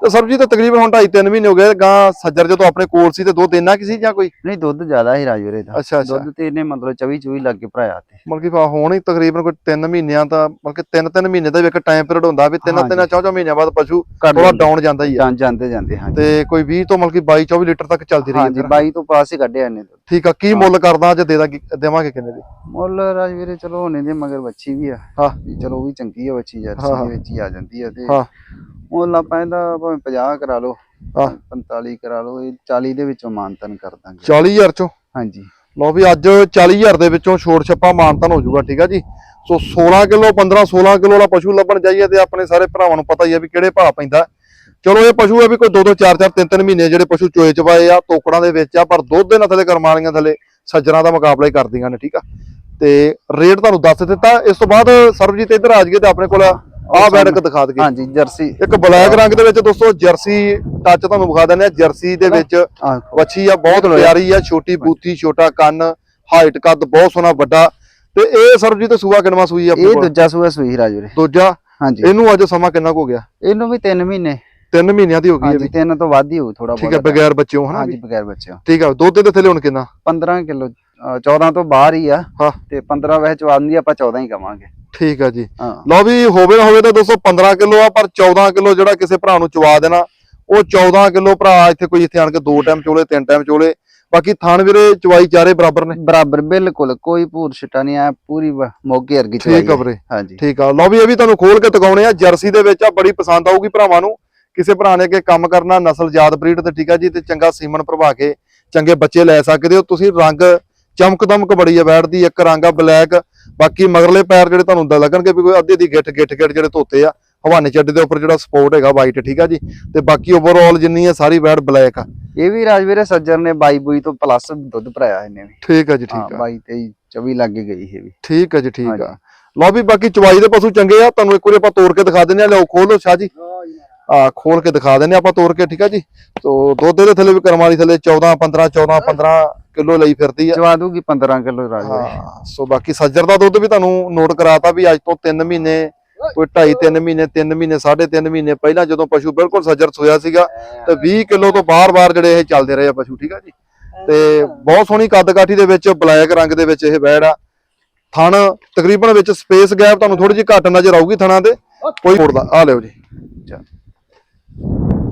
ਤੇ ਸਰਬਜੀ ਤਾਂ ਤਕਰੀਬਨ ਹੁਣ 2.5 3 ਮਹੀਨੇ ਹੋ ਗਏ ਗਾਂ ਸੱਜਰ ਜਦੋਂ ਆਪਣੇ ਕੋਲ ਸੀ ਤੇ ਦੋ ਦਿਨਾਂ ਕੀ ਸੀ ਜਾਂ ਕੋਈ? ਨਹੀਂ ਦੁੱਧ ਜ਼ਿਆਦਾ ਹੀ ਰਾਜਵੀਰੇ ਦਾ। ਅੱਛਾ ਅੱਛਾ। ਦੁੱਧ ਤੇ ਇਹਨੇ ਮਤਲਬ 24 24 ਲੱਗ ਕੇ ਭਰਾਇਆ ਤੇ ਮਤਲਬ ਕਿ ਫਾ- ਹੁਣ ਹੀ ਤਕਰੀਬਨ ਕੋਈ 3 ਮਹੀਨਿਆਂ ਤਾਂ ਮਤਲਬ ਕਿ 3 3 ਮਹੀਨੇ ਦਾ ਵੀ ਇੱਕ ਟਾਈਮ ਪੀਰੀਅਡ ਹੁੰਦਾ ਵੀ 3 3 4 4 ਮਹੀਨਿਆਂ ਬਾਅਦ ਪਸ਼ੂ ਥੋੜਾ। ਡਾਊਨ ਜਾਂਦਾ ਹੀ ਆ। ਜਾਂ ਜਾਂਦੇ ਜਾਂਦੇ ਹਾਂਜੀ। ਤੇ ਕੋਈ 20 ਤੋਂ ਮਤਲਬ ਕਿ 22 24 ਲੀਟਰ ਤੱਕ ਚੱਲਦੀ ਰਹੀ ਹਾਂਜੀ ਹੈ 22 ਤੋਂ ਪਾਸ ਹੀ ਕੱਢਿਆ ਇਹਨੇ ਦੁੱਧ। ਠੀਕ ਆ ਕੀ ਮੁੱਲ ਕਰਦਾ ਅੱਜ ਦੇ ਦੇਵਾਂਗੇ ਕਿੰਨੇ ਦੀ? ਮੁੱਲ ਰਾਜਵੀਰੇ ਚਲੋ ਹੋਣੇ ਦੇ ਮਗਰ ਬੱਚੀ ਵੀ ਆ। ਹਾਂ। ਚਲੋ ਉਹ ਵੀ ਚੰਗੀ ਆ ਬੱਚੀ ਹਾਂ, ਜਰਸੀ ਹਾਂ। ਦੇ ਵਿੱਚ ਹੀ ਆ ਜਾਂਦੀ ਆ ਤੇ ਹਾਂ। ਮੁੱਲ ਆਪਾਂ ਇਹਦਾ ਭਾਵੇਂ 50 ਕਰਾ ਲਓ ਹਾਂ। 45 ਕਰਾ ਲਓ ਇਹ 40 ਦੇ ਵਿੱਚੋਂ ਮਾਨਤਨ ਕਰ ਦਾਂਗੇ। 40000 ਚੋਂ? ਹਾਂਜੀ। ਲਓ ਵੀ ਅੱਜ 40000 ਦੇ ਵਿੱਚੋਂ ਛੋਟ ਛੱਪਾ ਮਾਨਤਨ ਹੋ ਜਾਊਗਾ ਠੀਕ ਆ ਜੀ? ਸੋ 16 ਕਿਲੋ 15 16 ਕਿਲੋ ਵਾਲਾ ਪਸ਼ੂ ਲੱਭਣ ਜਾਈਏ ਤੇ ਆਪਣੇ ਸਾਰੇ ਭਰਾਵਾਂ ਨੂੰ ਪਤਾ ਹੀ ਆ ਵੀ ਕਿਹੜੇ ਭਾਅ ਪੈਂਦਾ। ਚਲੋ ਇਹ ਪਸ਼ੂ ਹੈ ਵੀ ਕੋਈ 2 2 4 4 3 3 ਮਹੀਨੇ ਜਿਹੜੇ ਪਸ਼ੂ ਚੋਏ ਚਵਾਏ ਆ ਤੋਕੜਾਂ ਦੇ ਵਿੱਚ ਆ ਪਰ ਦੁੱਧ ਦੇ ਨਾਲ ਥੱਲੇ ਕਰਮਾਲੀਆਂ ਥੱਲੇ ਸੱਜਰਾਂ ਦਾ ਮੁਕਾਬਲਾ ਹੀ ਕਰਦੀਆਂ ਨੇ ਠੀਕ ਆ? ਤੇ ਰੇਟ ਤੁਹਾਨੂੰ ਦੱਸ ਦਿੱਤਾ। ਇਸ ਤੋਂ ਬਾਅਦ ਸਰਬਜੀਤ ਇੱਧਰ ਆ ਜਾਈਏ ਤੇ ਆਪਣੇ ਕੋਲ ਆਹ ਬੈਡਕ ਦਿਖਾ ਦਈਏ। ਹਾਂਜੀ ਜਰਸੀ। ਇੱਕ ਬਲੈਕ ਰੰਗ ਦੇ ਵਿੱਚ ਦੋਸਤੋ ਜਰਸੀ ਟੱਚ ਤੁਹਾਨੂੰ ਵਿਖਾ ਦਿੰਦੇ ਆ ਜਰਸੀ ਦੇ ਵਿੱਚ ਵੱਛੀ ਆ ਬਹੁਤ ਪਿਆਰੀ ਆ ਛੋਟੀ ਬੂਥੀ ਛੋਟਾ ਕੰਨ ਹਾਈਟ ਕੱਦ ਬਹੁਤ ਸੋਹਣਾ ਵੱਡਾ। ਤੇ ਇਹ ਸਰਬਜੀਤ ਸੂਆ ਕਿੰਨਵਾ ਸੂਈ ਆ ਇਹ ਦੂਜਾ ਸੂਆ ਸੂਈ ਰਾਜਵੀਰੇ ਦੂਜਾ? ਹਾਂਜੀ। ਇਹਨੂੰ ਅੱਜ ਸਮਾਂ ਕਿੰਨਾ ਕੁ ਹੋ ਗਿਆ? ਇਹਨੂੰ ਵੀ 3 ਮਹੀਨੇ। 3 ਮਹੀਨਿਆਂ ਦੀ ਹੋ ਗਈ ਹੈ ਹਾਂਜੀ ਵੀ। ਤਿੰਨ ਤੋਂ ਵੱਧ ਹੀ ਹੋਊ ਥੋੜਾ ਠੀਕ ਹੈ ਬਗੈਰ ਬੱਚਿਓ ਹਨਾ ਹਾਂਜੀ? ਬਗੈਰ ਬੱਚਿਆਂ ਠੀਕ ਆ ਦੁੱਧ ਦੇ ਥੱਲੇ ਹੁਣ ਕਿੰਨਾ? 15 ਕਿਲੋ 14 ਤੋਂ ਬਾਹਰ ਹੀ ਆ। ਹਾਂ। ਤੇ 15 ਵੈਸੇ ਚਵਾਉਂਦੀ ਆਪਾਂ 14 ਹੀ ਕਵਾਂਗੇ। ਠੀਕ ਆ ਜੀ। ਹਾਂ। ਲਓ ਵੀ ਹੋਵੇ ਨਾ ਹੋਵੇ ਤਾਂ ਦੋਸਤੋ 15 ਕਿਲੋ ਆ ਪਰ 14 ਕਿਲੋ ਜਿਹੜਾ ਕਿਸੇ ਭਰਾ ਨੂੰ ਚਵਾ ਦੇਣਾ ਉਹ 14 ਕਿਲੋ ਭਰਾ ਇੱਥੇ ਕੋਈ ਇੱਥੇ ਆਣ ਕੇ ਦੋ ਟਾਈਮ ਚੋਲੇ ਤਿੰਨ ਟਾਈਮ ਚੋਲੇ ਬਾਕੀ ਥਣ ਵੀਰੇ ਚਵਾਈ ਚਾਰੇ ਬਰਾਬਰ ਨੇ। ਬਰਾਬਰ ਬਿਲਕੁਲ ਕੋਈ ਭੂਰ ਛਟਾ ਨਹੀਂ ਆ ਪੂਰੀ ਮੋਗੇ ਵਰਗੀ ਠੀਕ ਆ ਚਵਾਈ ਵੀਰੇ। ਹਾਂਜੀ। ਠੀਕ ਆ। ਲਓ ਵੀ ਇਹ ਵੀ ਤੁਹਾਨੂੰ ਖੋਲ ਕੇ ਦਿਖਾਉਣੇ ਆ ਜਰਸੀ ਦੇ ਵਿੱਚ ਆ ਬੜੀ ਪਸੰਦ ਆਊਗੀ ਭਰਾਵਾਂ ਨੂੰ। ਕਿਸੇ ਭਰਾ ਨੇ ਕਿ ਕੰਮ ਕਰਨਾ ਨਸਲ ਜਾਤ ਬਰੀਡ ਤੇ ਠੀਕ ਆ ਜੀ ਤੇ ਚੰਗਾ ਸੀਮਨ ਪ੍ਰਭਾ ਕੇ ਚੰਗੇ ਬੱਚੇ ਲੈ ਸਕਦੇ ਹੋ। ਤੁਸੀਂ ਰੰਗ ਚਮਕ ਦਮਕ ਬੜੀ ਆ ਬੈਠਦੀ ਇੱਕ ਰੰਗ ਆ ਬਲੈਕ। ਬਾਕੀ ਮਗਰਲੇ ਪੈਰ ਜਿਹੜੇ ਤੁਹਾਨੂੰ ਦ- ਲੱਗਣਗੇ ਵੀ ਕੋਈ ਅੱਧੇ ਦੀ ਗਿੱਠ ਗਿੱਠ ਗਿੱਠ ਜਿਹੜੇ ਧੋਤੇ ਆ ਹਵਾਨੇ ਚੱਡੇ ਦੇ ਉੱਪਰ ਜਿਹੜਾ ਸਪੋਰਟ ਹੈਗਾ ਵਾਈਟ ਠੀਕ ਆ ਜੀ। ਤੇ ਬਾਕੀ ਓਵਰਆਲ ਜਿੰਨੀ ਆ ਸਾਰੀ ਬੈਡ ਬਲੈਕ ਆ। ਇਹ ਵੀ ਰਾਜਵੀਰੇ ਸੱਜਰ ਨੇ 22 ਬੂਈ ਤੋਂ ਪਲੱਸ ਦੁੱਧ ਭਰਾਇਆ ਇਹਨੇ ਵੀ। ਠੀਕ ਆ ਜੀ ਠੀਕ ਆ। 22 23 24 ਲੱਗੇ ਗਈ ਇਹ ਵੀ। ਠੀਕ ਆ ਜੀ ਠੀਕ ਆ। ਲਓ ਵੀ ਬਾਕੀ ਚਵਾਈ ਦੇ ਪਸ਼ੂ ਚੰਗੇ ਆ ਤੁਹਾਨੂੰ ਇੱਕ ਵਾਰੀ ਆਪਾਂ ਤੋੜ ਕੇ ਦਿਖਾ ਦਿੰਦੇ ਆ। ਲਓ ਖੋਲੋ ਸ਼ਾਹ ਜੀ। ਆ ਖੋਲ ਕੇ ਦਿਖਾ ਦਿੰਦੇ ਆ ਆਪਾਂ ਤੋੜ ਕੇ ਠੀਕ ਆ ਜੀ। ਤੋ ਦੁੱਧ ਦੇ ਥੱਲੇ ਵੀ ਕਰਮ ਵਾਲੀ ਥੱਲੇ 14 15 14 15 ਕਿਲੋ ਲਈ ਫਿਰਦੀ ਆ। ਚਵਾ ਦੂਗੀ 15 ਕਿਲੋ ਰਾਜਵੀਰੇ ਹਾਂ ਸੋ ਬਾਕੀ ਸੱਜਰ ਦਾ ਦੁੱਧ ਵੀ ਤੁਹਾਨੂੰ ਨੋਟ ਕਰਾਤਾ ਵੀ ਅੱਜ ਤੋਂ 3 ਮਹੀਨੇ ਕੋਈ 2.5 3 ਮਹੀਨੇ 3 ਮਹੀਨੇ 3.5 ਮਹੀਨੇ ਪਹਿਲਾਂ ਜਦੋਂ ਪਸ਼ੂ ਬਿਲਕੁਲ ਸੱਜਰ ਸੋਇਆ ਸੀਗਾ ਤੇ 20 ਕਿਲੋ ਤੋਂ ਬਾਰ-ਬਾਰ ਜਿਹੜੇ ਇਹ ਚੱਲਦੇ ਰਹੇ ਆ ਪਸ਼ੂ ਠੀਕ ਆ ਜੀ? ਤੇ ਬਹੁਤ ਸੋਹਣੀ ਕੱਦ ਕਾਠੀ ਦੇ ਵਿੱਚ ਬਲੈਕ ਰੰਗ ਦੇ ਵਿੱਚ ਇਹ ਬੈੜ ਆ। ਥਣ ਤਕਰੀਬਨ ਵਿੱਚ ਸਪੇਸ ਗੈਪ ਤੁਹਾਨੂੰ ਥੋੜੀ ਜਿਹੀ ਘੱਟ ਨਜ਼ਰ ਆਊਗੀ ਥਣਾਂ ਦੇ ਕੋਈ ਮੋੜਦਾ ਆ ਲਿਓ ਜੀ।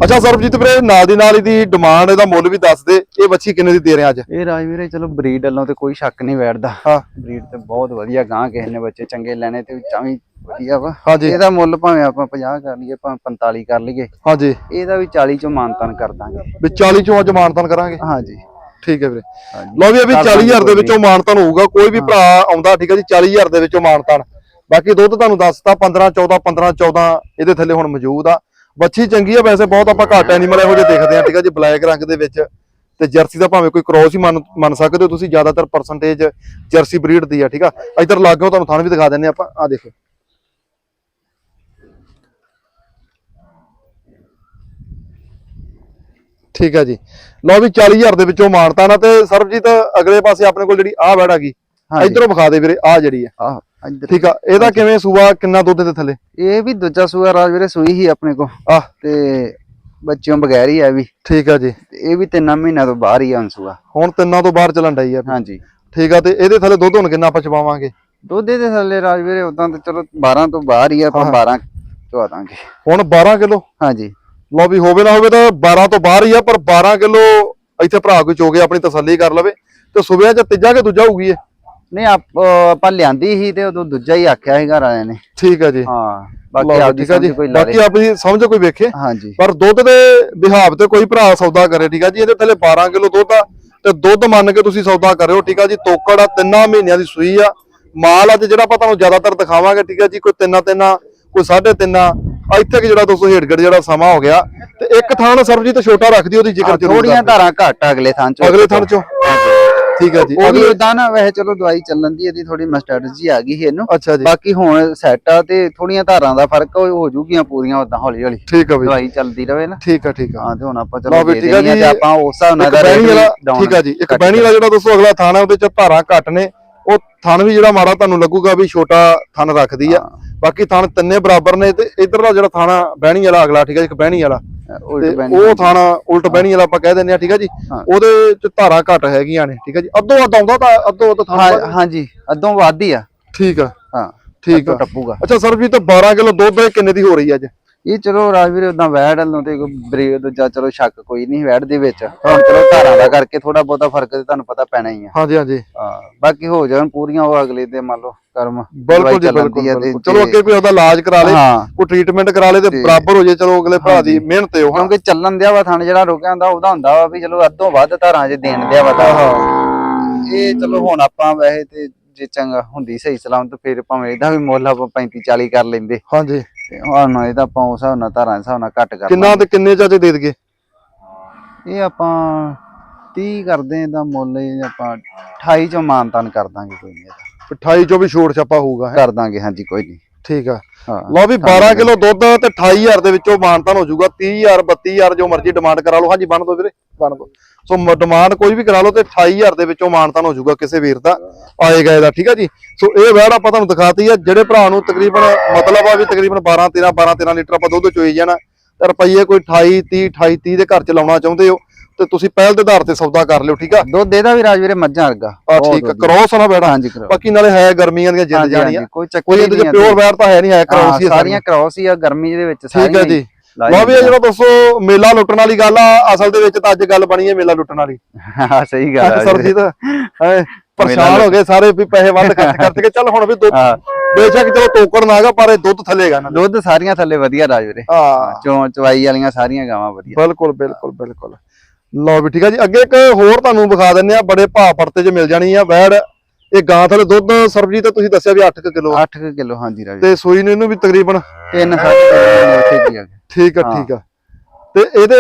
ਅੱਛਾ ਸਰਬਜੀਤ ਵੀਰੇ ਨਾਲ ਦੀ ਨਾਲ ਇਹਦੀ ਡਿਮਾਂਡ ਇਹਦਾ ਮੁੱਲ ਵੀ ਦੱਸ ਦੇ। ਇਹ ਬੱਚੀ ਕਿੰਨੇ ਦੀ ਦੇ ਰਹੇ ਅੱਜ? ਇਹ ਰਾਜਵੀਰੇ ਚਲੋ ਬਰੀਡ ਵੱਲੋਂ ਤੇ ਕੋਈ ਸ਼ੱਕ ਨਹੀਂ ਬੈਠਦਾ। ਹਾਂ। ਬਰੀਡ ਤੇ ਬਹੁਤ ਵਧੀਆ ਗਾਂ ਕਿਸੇ ਨੇ ਬੱਚੇ ਚੰਗੇ ਲੈਣੇ ਤੇ ਤਾਂ ਵੀ ਵਧੀਆ ਵਾ। ਹਾਂਜੀ। ਇਹਦਾ ਮੁੱਲ ਭਾਵੇਂ ਆਪਾਂ 50 ਕਰ ਲਈਏ ਭਾਵੇਂ 45 ਕਰ ਲਈਏ। ਹਾਂਜੀ। ਇਹਦਾ ਵੀ 40 ਚੋਂ ਮਾਨਤਨ ਕਰ ਦਾਂਗੇ। ਵੀ 40 ਚੋਂ ਅੱਜ ਮਾਨਤਨ ਕਰਾਂਗੇ? ਹਾਂਜੀ। ਠੀਕ ਹੈ ਵੀਰੇ। ਲਓ ਵੀ ਦਾਂਗੇ 40000 ਦੇ ਵਿੱਚੋਂ ਮਾਨਤਨ ਹੋਊਗਾ ਕੋਈ ਵੀ ਭਰਾ ਆਉਂਦਾ ਠੀਕ ਹੈ ਜੀ 40000 ਦੇ ਵਿੱਚੋਂ ਮਾਨਤਨ। ਬਾਕੀ ਦੁੱਧ ਤੁਹਾਨੂੰ ਦੱਸਤਾ 15 14 15 14 ਇਹਦੇ ਥੱਲੇ ਹੁਣ ਮੌਜੂਦ ਆ। ਬੱਚੀ ਚੰਗੀ ਆ ਵੈਸੇ ਬਹੁਤ ਆਪਾਂ ਘੱਟ ਐਨੀਮਲ ਇਹੋ ਜਿਹੇ ਦੇਖਦੇ ਆ ਠੀਕ ਹੈ ਜੀ ਬਲੈਕ ਰੰਗ ਦੇ ਵਿੱਚ। ਤੇ ਜਰਸੀ ਦਾ ਭਾਵੇਂ ਕੋਈ ਕ੍ਰੋਸ ਹੀ ਮੰਨ ਮੰਨ ਸਕਦੇ ਹੋ ਤੁਸੀਂ ਜ਼ਿਆਦਾਤਰ ਪਰਸੈਂਟੇਜ ਜਰਸੀ ਬਰੀਡ ਦੀ ਆ ਠੀਕ ਆ। ਇਧਰ ਲੱਗੋ ਤੁਹਾਨੂੰ ਥਣ ਵੀ ਦਿਖਾ ਦਿੰਨੇ ਆਪਾਂ ਆ ਦੇਖੋ। ਠੀਕ ਆ ਜੀ। ਲਓ ਵੀ 40000 ਦੇ ਵਿੱਚੋਂ ਮਾਨਤਾ ਨਾ ਤੇ ਸਰਬਜੀਤ ਅਗਲੇ ਪਾਸੇ ਆਪਣੇ ਕੋਲ ਜਿਹੜੀ ਬੈੜ ਆ ਗਈ ਹਾਂਜੀ ਇਧਰੋਂ ਵਿਖਾ ਦੇ ਵੀਰੇ ਆਹ ਜਿਹੜੀ ਆ। ਇੱਧਰ ਠੀਕ ਆ ਇਹਦਾ ਕਿਵੇਂ ਸੂਆ ਕਿੰਨਾ ਦੁੱਧ ਦੇ ਥੱਲੇ? ਇਹ ਵੀ ਦੂਜਾ ਸੂਆ ਰਾਜਵੀਰੇ ਸੂਈ ਹੀ ਆਪਣੇ ਕੋ ਆਹ ਤੇ ਬੱਚਿਆਂ ਬਗੈਰ ਹੀ ਆ ਵੀ। ਠੀਕ ਆ ਜੀ। ਇਹ ਵੀ ਤਿੰਨਾਂ ਮਹੀਨਿਆਂ ਤੋਂ ਬਾਹਰ ਹੀ ਆ ਹੁਣ ਸੂਆ। ਹੁਣ ਤਿੰਨਾਂ ਤੋਂ ਬਾਹਰ ਚੱਲਣ ਡਈ ਆ। ਹਾਂਜੀ। ਠੀਕ ਆ ਤੇ ਇਹਦੇ ਥੱਲੇ ਦੁੱਧ ਹੁਣ ਕਿੰਨਾ ਆਪਾਂ ਚਵਾਵਾਂਗੇ ਦੁੱਧ ਦੇ ਥੱਲੇ ਰਾਜਵੀਰੇ ਉਦਾਂ ਤੇ ਚਲੋ 12 ਤੋਂ ਬਾਹਰ ਹੀ ਆ ਆਪਾਂ 12 ਚਵਾ ਦਾਂਗੇ ਹੁਣ 12 ਕਿਲੋ? ਹਾਂਜੀ। ਲਓ ਵੀ ਹੋਵੇ ਨਾ ਹੋਵੇ ਤਾਂ 12 ਤੋਂ ਬਾਹਰ ਹੀ ਆ ਪਰ 12 ਕਿਲੋ ਇੱਥੇ ਭਰਾ ਕੋਈ ਚੋਗੇ ਆਪਣੀ ਤਸੱਲੀ ਕਰ ਲਵੇ। ਤੇ ਸੁਬਿਆ ਚ ਤੀਜਾ ਕਿ ਦੂਜਾ ਹੋਊਗੀ ਇਹ? ਨਹੀਂ ਆਪ ਆਪਾਂ ਲਿਆਂਦੀ ਸੀ ਤੇ ਉਦੋਂ ਦੂਜਾ ਹੀ ਆਖਿਆ ਸੀ ਘਰ ਵਾਲਿਆਂ ਨੇ। ਠੀਕ ਆ ਜੀ। ਹਾਂ ਬਾਕੀ ਲਓ ਆਪਦੀ ਠੀਕ ਆ ਜੀ। ਸਮਝ ਕੋਈ ਲਾ ਬਾਕੀ ਆਪਣੀ ਸਮਝ ਕੋਈ ਵੇਖੇ। ਹਾਂਜੀ। ਪਰ ਦੁੱਧ ਦੇ ਵਿਹਾਬ ਤੇ ਕੋਈ ਭਰਾ ਸੌਦਾ ਕਰੇ ਠੀਕ ਆ ਜੀ? ਇਹਦੇ ਥੱਲੇ 12 ਕਿਲੋ ਦੁੱਧ ਆ ਤੇ ਦੁੱਧ ਮੰਨ ਕੇ ਤੁਸੀਂ ਸੌਦਾ ਕਰਿਓ ਠੀਕ ਆ ਜੀ? ਤੋਕੜ ਆ ਤਿੰਨਾਂ ਮਹੀਨਿਆਂ ਦੀ ਸੂਈ ਆ। ਮਾਲ ਅੱਜ ਜਿਹੜਾ ਆਪਾਂ ਤੁਹਾਨੂੰ ਜ਼ਿਆਦਾਤਰ ਦਿਖਾਵਾਂਗੇ ਠੀਕ ਆ ਜੀ? ਕੋਈ ਤਿੰਨਾਂ ਤਿੰਨਾਂ ਕੋਈ ਸਾਢੇ ਤਿੰਨਾਂ। ਆ ਇੱਥੇ ਕਿ ਜਿਹੜਾ ਦੋਸਤੋ ਹੇਠਗੜ ਜਿਹੜਾ ਸਮਾਂ ਹੋ ਗਿਆ। ਤੇ ਇੱਕ ਥਾਂ ਸਰਬਜੀਤ ਛੋਟਾ ਰੱਖਦੀ ਉਹਦੀ ਜ਼ਿਕਰ ਜ਼ਰੂਰ ਥੋੜੀਆਂ ਧਾਰਾਂ ਘੱਟ ਆ ਅਗਲੇ ਥਾਂ ਚੋਂ। ਅਗਲੇ ਥਾਂ ਚੋਂ। ਠੀਕ ਆ ਜੀ। ਉਹ ਵੀ ਉਦਾਂ ਨਾ ਵੈਸੇ ਚਲੋ ਦਵਾਈ ਚੱਲਣ ਦੀ ਇਹਦੀ ਥੋੜੀ ਮਸਟੈਟਜੀ ਆ ਗਈ ਸੀ ਇਹਨੂੰ। ਅੱਛਾ ਜੀ। ਬਾਕੀ ਹੁਣ ਸੈੱਟ ਆ ਤੇ ਥੋੜੀਆਂ ਧਾਰਾਂ ਦਾ ਫ਼ਰਕ ਹੋ ਹੋ ਜੂਗੀਆਂ ਪੂਰੀਆਂ ਉਦਾਂ ਹੌਲੀ ਹੌਲੀ ਠੀਕ ਆ ਬਈ ਦਵਾਈ ਚੱਲਦੀ ਰਵੇ ਨਾ। ਠੀਕ ਆ ਠੀਕ ਆ। ਹਾਂ ਤੇ ਹੁਣ ਆਪਾਂ ਚਲੋ ਦੇ ਦੇਣੀ ਆ ਜੀ। ਤੇ ਆਪਾਂ ਉਸ ਹਿਸਾਬ ਨਾਲ ਦਾ ਠੀਕ ਆ ਜੀ। ਇੱਕ ਬਹਿਣੀ ਵਾਲਾ ਜਿਹੜਾ ਦੋਸਤੋ ਅਗਲਾ ਥਾਣਾ ਉਹਦੇ ਚ ਧਾਰਾਂ ਘੱਟ ਨੇ। ਉਹ ਥਣ ਵੀ ਜਿਹੜਾ ਮਾੜਾ ਤੁਹਾਨੂੰ ਲੱਗੂਗਾ ਵੀ ਛੋਟਾ ਥਣ ਰੱਖਦੀ ਆ। ਹਾਂ। ਬਾਕੀ ਥਣ ਤਿੰਨੇ ਬਰਾਬਰ ਨੇ ਤੇ ਇਧਰਲਾ ਜਿਹੜਾ ਥਾਣਾ ਬਹਿਣੀ ਵਾਲਾ ਅਗਲਾ ਠੀਕ ਆ ਜੀ ਇੱਕ ਬਹਿਣੀ ਵਾਲਾ। ਉਲਟ ਤੇ ਉਹ ਥਾਣਾ ਉਲਟ ਬਹਿਣੀ ਵਾਲਾ ਆਪਾਂ ਕਹਿ ਦਿੰਦੇ ਆ ਠੀਕ ਆ ਜੀ। ਉਹਦੇ ਚ ਧਾਰਾਂ ਘੱਟ ਹੈਗੀਆਂ ਨੇ ਠੀਕ ਆ ਜੀ? ਅੱਧੋ ਅੱਧ ਆਉਂਦਾ ਤਾਂ ਅੱਧੋ ਅੱਧ ਥਣ ਹਾਂਜੀ ਅੱਧੋਂ ਵੱਧ ਹੀ ਆ। ਠੀਕ ਆ। ਹਾਂ ਠੀਕ ਆ। ਟੱਪੂਗਾ। ਅੱਛਾ ਸਰਬਜੀਤ 12 ਕਿਲੋ ਦੁੱਧ ਕਿੰਨੇ ਦੀ ਹੋ ਰਹੀ ਆ ਅੱਜ? ਇਹ ਚਲੋ ਰਾਜਵੀਰ ਉਦਾਂ ਵੈੜ ਵੱਲੋਂ ਤੇ ਕੋਈ ਬਰੇ ਦੂਜਾ ਚਲੋ ਸ਼ੱਕ ਕੋਈ ਨਹੀਂ ਵੈੜ ਦੇ ਵਿੱਚ। ਹੁਣ ਚਲੋ ਧਾਰਾਂ ਦਾ ਕਰਕੇ ਥੋੜਾ ਬਹੁਤਾ ਫ਼ਰਕ ਤੇ ਤੁਹਾਨੂੰ ਪਤਾ ਪੈਣਾ ਹੀ ਆ। ਹਾਂਜੀ ਹਾਂਜੀ। ਹਾਂ ਬਾਕੀ ਹੋ ਜਾਣ ਪੂਰੀਆਂ ਉਹ ਅਗਲੇ ਦੇ ਮੰਨ ਲਓ ਕਰਮ। ਬਿਲਕੁਲ ਜੀ ਬਿਲਕੁਲ ਤੇ-। ਚਲੋ ਅੱਗੇ ਕੋਈ ਉਹਦਾ ਇਲਾਜ ਕਰਾ ਲੇ ਹਾਂ। ਕੋਈ ਟ੍ਰੀਟਮੈਂਟ ਕਰਾ ਲੇ ਤੇ ਬਰਾਬਰ ਹੋ ਜੇ ਚਲੋ ਅਗਲੇ ਭਰਾ ਦੀ ਮਿਹਨਤ ਤੇ ਉਹ ਹਨਾ। ਕਿਉਂਕਿ ਚੱਲਣ ਦਿਆ ਵਾ ਥਣ ਜਿਹੜਾ ਰੁਕਿਆ ਹੁੰਦਾ ਉਹਦਾ ਹੁੰਦਾ ਵਾ ਵੀ ਚਲੋ ਅੱਧੋਂ ਵੱਧ ਧਾਰਾਂ 'ਚ ਦੇਣ ਦਿਆ ਵਾ ਤਾਂ। ਇਹ ਚਲੋ ਹੁਣ ਆਪਾਂ ਵੈਸੇ ਤੇ ਜੇ ਚੰਗਾ ਹੁੰਦੀ ਸਹੀ ਸਲਾਮਤ ਫਿਰ ਭਾਵੇਂ ਇਹਦਾ ਵੀ ਮੁੱਲ ਆਪਾਂ 35 40 ਕਰ ਲੈਂਦੇ। ਹਾਂਜੀ। ਤੇ ਹੁਣ ਇਹਦਾ ਆਪਾਂ ਉਸ ਹਿਸਾਬ ਨਾਲ ਧਾਰਾਂ ਦੇ ਹਿਸਾਬ ਨਾਲ ਘੱਟ ਕਰ ਕਿੰਨਾ ਤੇ ਕਿੰਨੇ ਚਾਚੇ ਦੇ ਦਈਏ? ਲਾਂਗੇ। ਇਹ ਆਪਾਂ 30 ਕਰਦੇ ਇਹਦਾ ਮੁੱਲ ਇਹ ਆਪਾਂ 28 ਚੋਂ ਮਾਨਤਾਨ ਕਰ ਦਾਂਗੇ ਕੋਈ ਨਹੀਂ ਇਹਦਾ। 28 ਚੋਂ ਵੀ ਛੋੜ ਛਾਪਾ ਹੋਊਗਾ ਹੈਂ। ਕਰ ਦਾਂਗੇ ਹਾਂਜੀ ਕੋਈ ਨਹੀਂ। ਠੀਕ ਆ। ਹਾਂ ਲਓ ਵੀ 12 ਕਿਲੋ ਦੁੱਧ ਤੇ 28000 ਦੇ ਵਿੱਚੋਂ ਮਾਨਤਾਨ ਹੋ ਜਾਊਗਾ 30000 32000 ਜੋ ਮਰਜ਼ੀ ਡਿਮਾਂਡ ਕਰਾ ਲਓ। ਹਾਂਜੀ ਬਣ ਦੋ ਵੀਰੇ ਬਣ ਦੋ। ਸੋ ਡਿਮਾਂਡ ਕੋਈ ਵੀ ਕਰਾ ਲਓ ਤੇ 28000 ਦੇ ਵਿੱਚੋਂ ਮਾਨਤਾਨ ਹੋ ਜਾਊਗਾ ਕਿਸੇ ਵੀਰ ਦਾ ਆਏਗਾ ਇਹਦਾ ਠੀਕ ਆ ਜੀ? ਸੋ ਇਹ ਵੈੜ ਆਪਾਂ ਤੁਹਾਨੂੰ ਦਿਖਾਤੀ ਆ ਜਿਹੜੇ ਭਰਾ ਨੂੰ ਤਕਰੀਬਨ ਮਤਲਬ ਆ ਵੀ ਤਕਰੀਬਨ 12 13 12 13 ਲੀਟਰ ਆਪਾਂ ਦੁੱਧ ਚੋਈ ਜਾਣਾ ਤੇ ਰੁਪਈਏ ਕੋਈ 28 30 28 30 ਦੇ ਘਰ ਚ ਲਾਉਣਾ ਚਾਹੁੰਦੇ ਹੋ ਤੇ ਤੁਸੀਂ ਪਹਿਲ ਦੇ ਆਧਾਰ ਤੇ ਸੌਦਾ ਕਰ ਲਿਓ ਠੀਕ ਆ? ਦੁੱਧ ਇਹਦਾ ਵੀ ਰਾਜਵੀਰੇ ਮੱਝਾਂ ਵਰਗਾ। ਆ ਠੀਕ ਆ। ਕਰੋਸ ਨਾ ਬੈੜਾ ਹਾਂਜੀ ਬਾਕੀ ਨਾਲੇ ਹੈ ਗਰਮੀਆਂ ਦੀਆਂ ਜਿੰਦ ਜਾਣੀਆਂ। ਕੋਈ ਚੱਕਰ ਕੋਈ ਹੀ ਇਹਦੇ ਨਹੀਂ ਚ ਆ ਪਿਓਰ ਵੈਰ ਤਾਂ ਹੈ ਨਹੀਂ ਹੈ ਕਰੋਸ ਹੀ ਆ ਸਾਰੀਆਂ ਕ੍ਰਾਸ ਹੀ ਆ ਗਰਮੀ ਦੇ ਵਿੱਚ ਠੀਕ ਹੈ ਸਾਰੀਆਂ ਜੀ। ਲਓ ਵੀ ਇਹ। ਜਿਹੜਾ ਦੋਸਤੋ ਮੇਲਾ ਲੁੱਟਣ ਵਾਲੀ ਗੱਲ ਆ ਅਸਲ ਦੇ ਵਿੱਚ ਤਾਂ ਅੱਜ ਗੱਲ ਬਣੀ ਹੈ ਮੇਲਾ ਲੁੱਟਣ ਵਾਲੀ। ਹਾਂ ਸਹੀ ਗੱਲ ਆ ਸਰਜੀਤ ਪਰੇਸ਼ਾਨ ਹੋ ਗਏ ਸਾਰੇ ਵੀ ਪੈਸੇ ਵੱਧ ਖਰਚ ਖਰਚ ਕੇ ਚੱਲ ਹੁਣ ਵੀ ਦੁੱਧ ਹਾਂ। ਬੇਸ਼ੱਕ ਚਲੋ ਤੋਕੜ ਨਾ ਹੈਗਾ ਪਰ ਇਹ ਦੁੱਧ ਥੱਲੇਗਾ ਨਾ ਦੁੱਧ ਸਾਰੀਆਂ ਥੱਲੇ ਵਧੀਆ ਰਾਜਵੀਰੇ ਹਾਂ। ਚੋਂ ਚਵਾਈ ਵਾਲੀਆਂ ਸਾਰੀਆਂ ਗਾਵਾਂ ਵਧੀਆ। ਬਿਲਕੁਲ ਬਿਲਕੁਲ ਬਿਲਕੁਲ। ਲਓ ਵੀ ਠੀਕ ਆ ਜੀ। ਅੱਗੇ ਇੱਕ ਹੋਰ ਤੁਹਾਨੂੰ ਵਿਖਾ ਦਿੰਨੇ ਆ ਬੜੇ ਭਾਅ ਪੜਤੇ 'ਚ ਮਿਲ ਜਾਣੀ ਆ ਵੈੜ। ਇਹ ਗਾਂ ਥਲੇ ਦੁੱਧ ਸਰਬਜੀ ਤੇ ਤੁਸੀਂ ਦੱਸਿਆ ਵੀ 8 ਕਿਲੋ 8 ਕਿਲੋ ਹਾਂਜੀ ਰਾਜਵੀਰੇ ਤੇ ਸੂਈ ਨੂੰ ਇਹਨੂੰ ਵੀ ਤਕਰੀਬਨ ਤਿੰਨ ਸਾਢੇ ਤਿੰਨ ਉੱਥੇ ਕੀ ਆ ਗਏ ਠੀਕ ਆ ਹਾਂ। ਠੀਕ ਆ। ਤੇ ਇਹਦੇ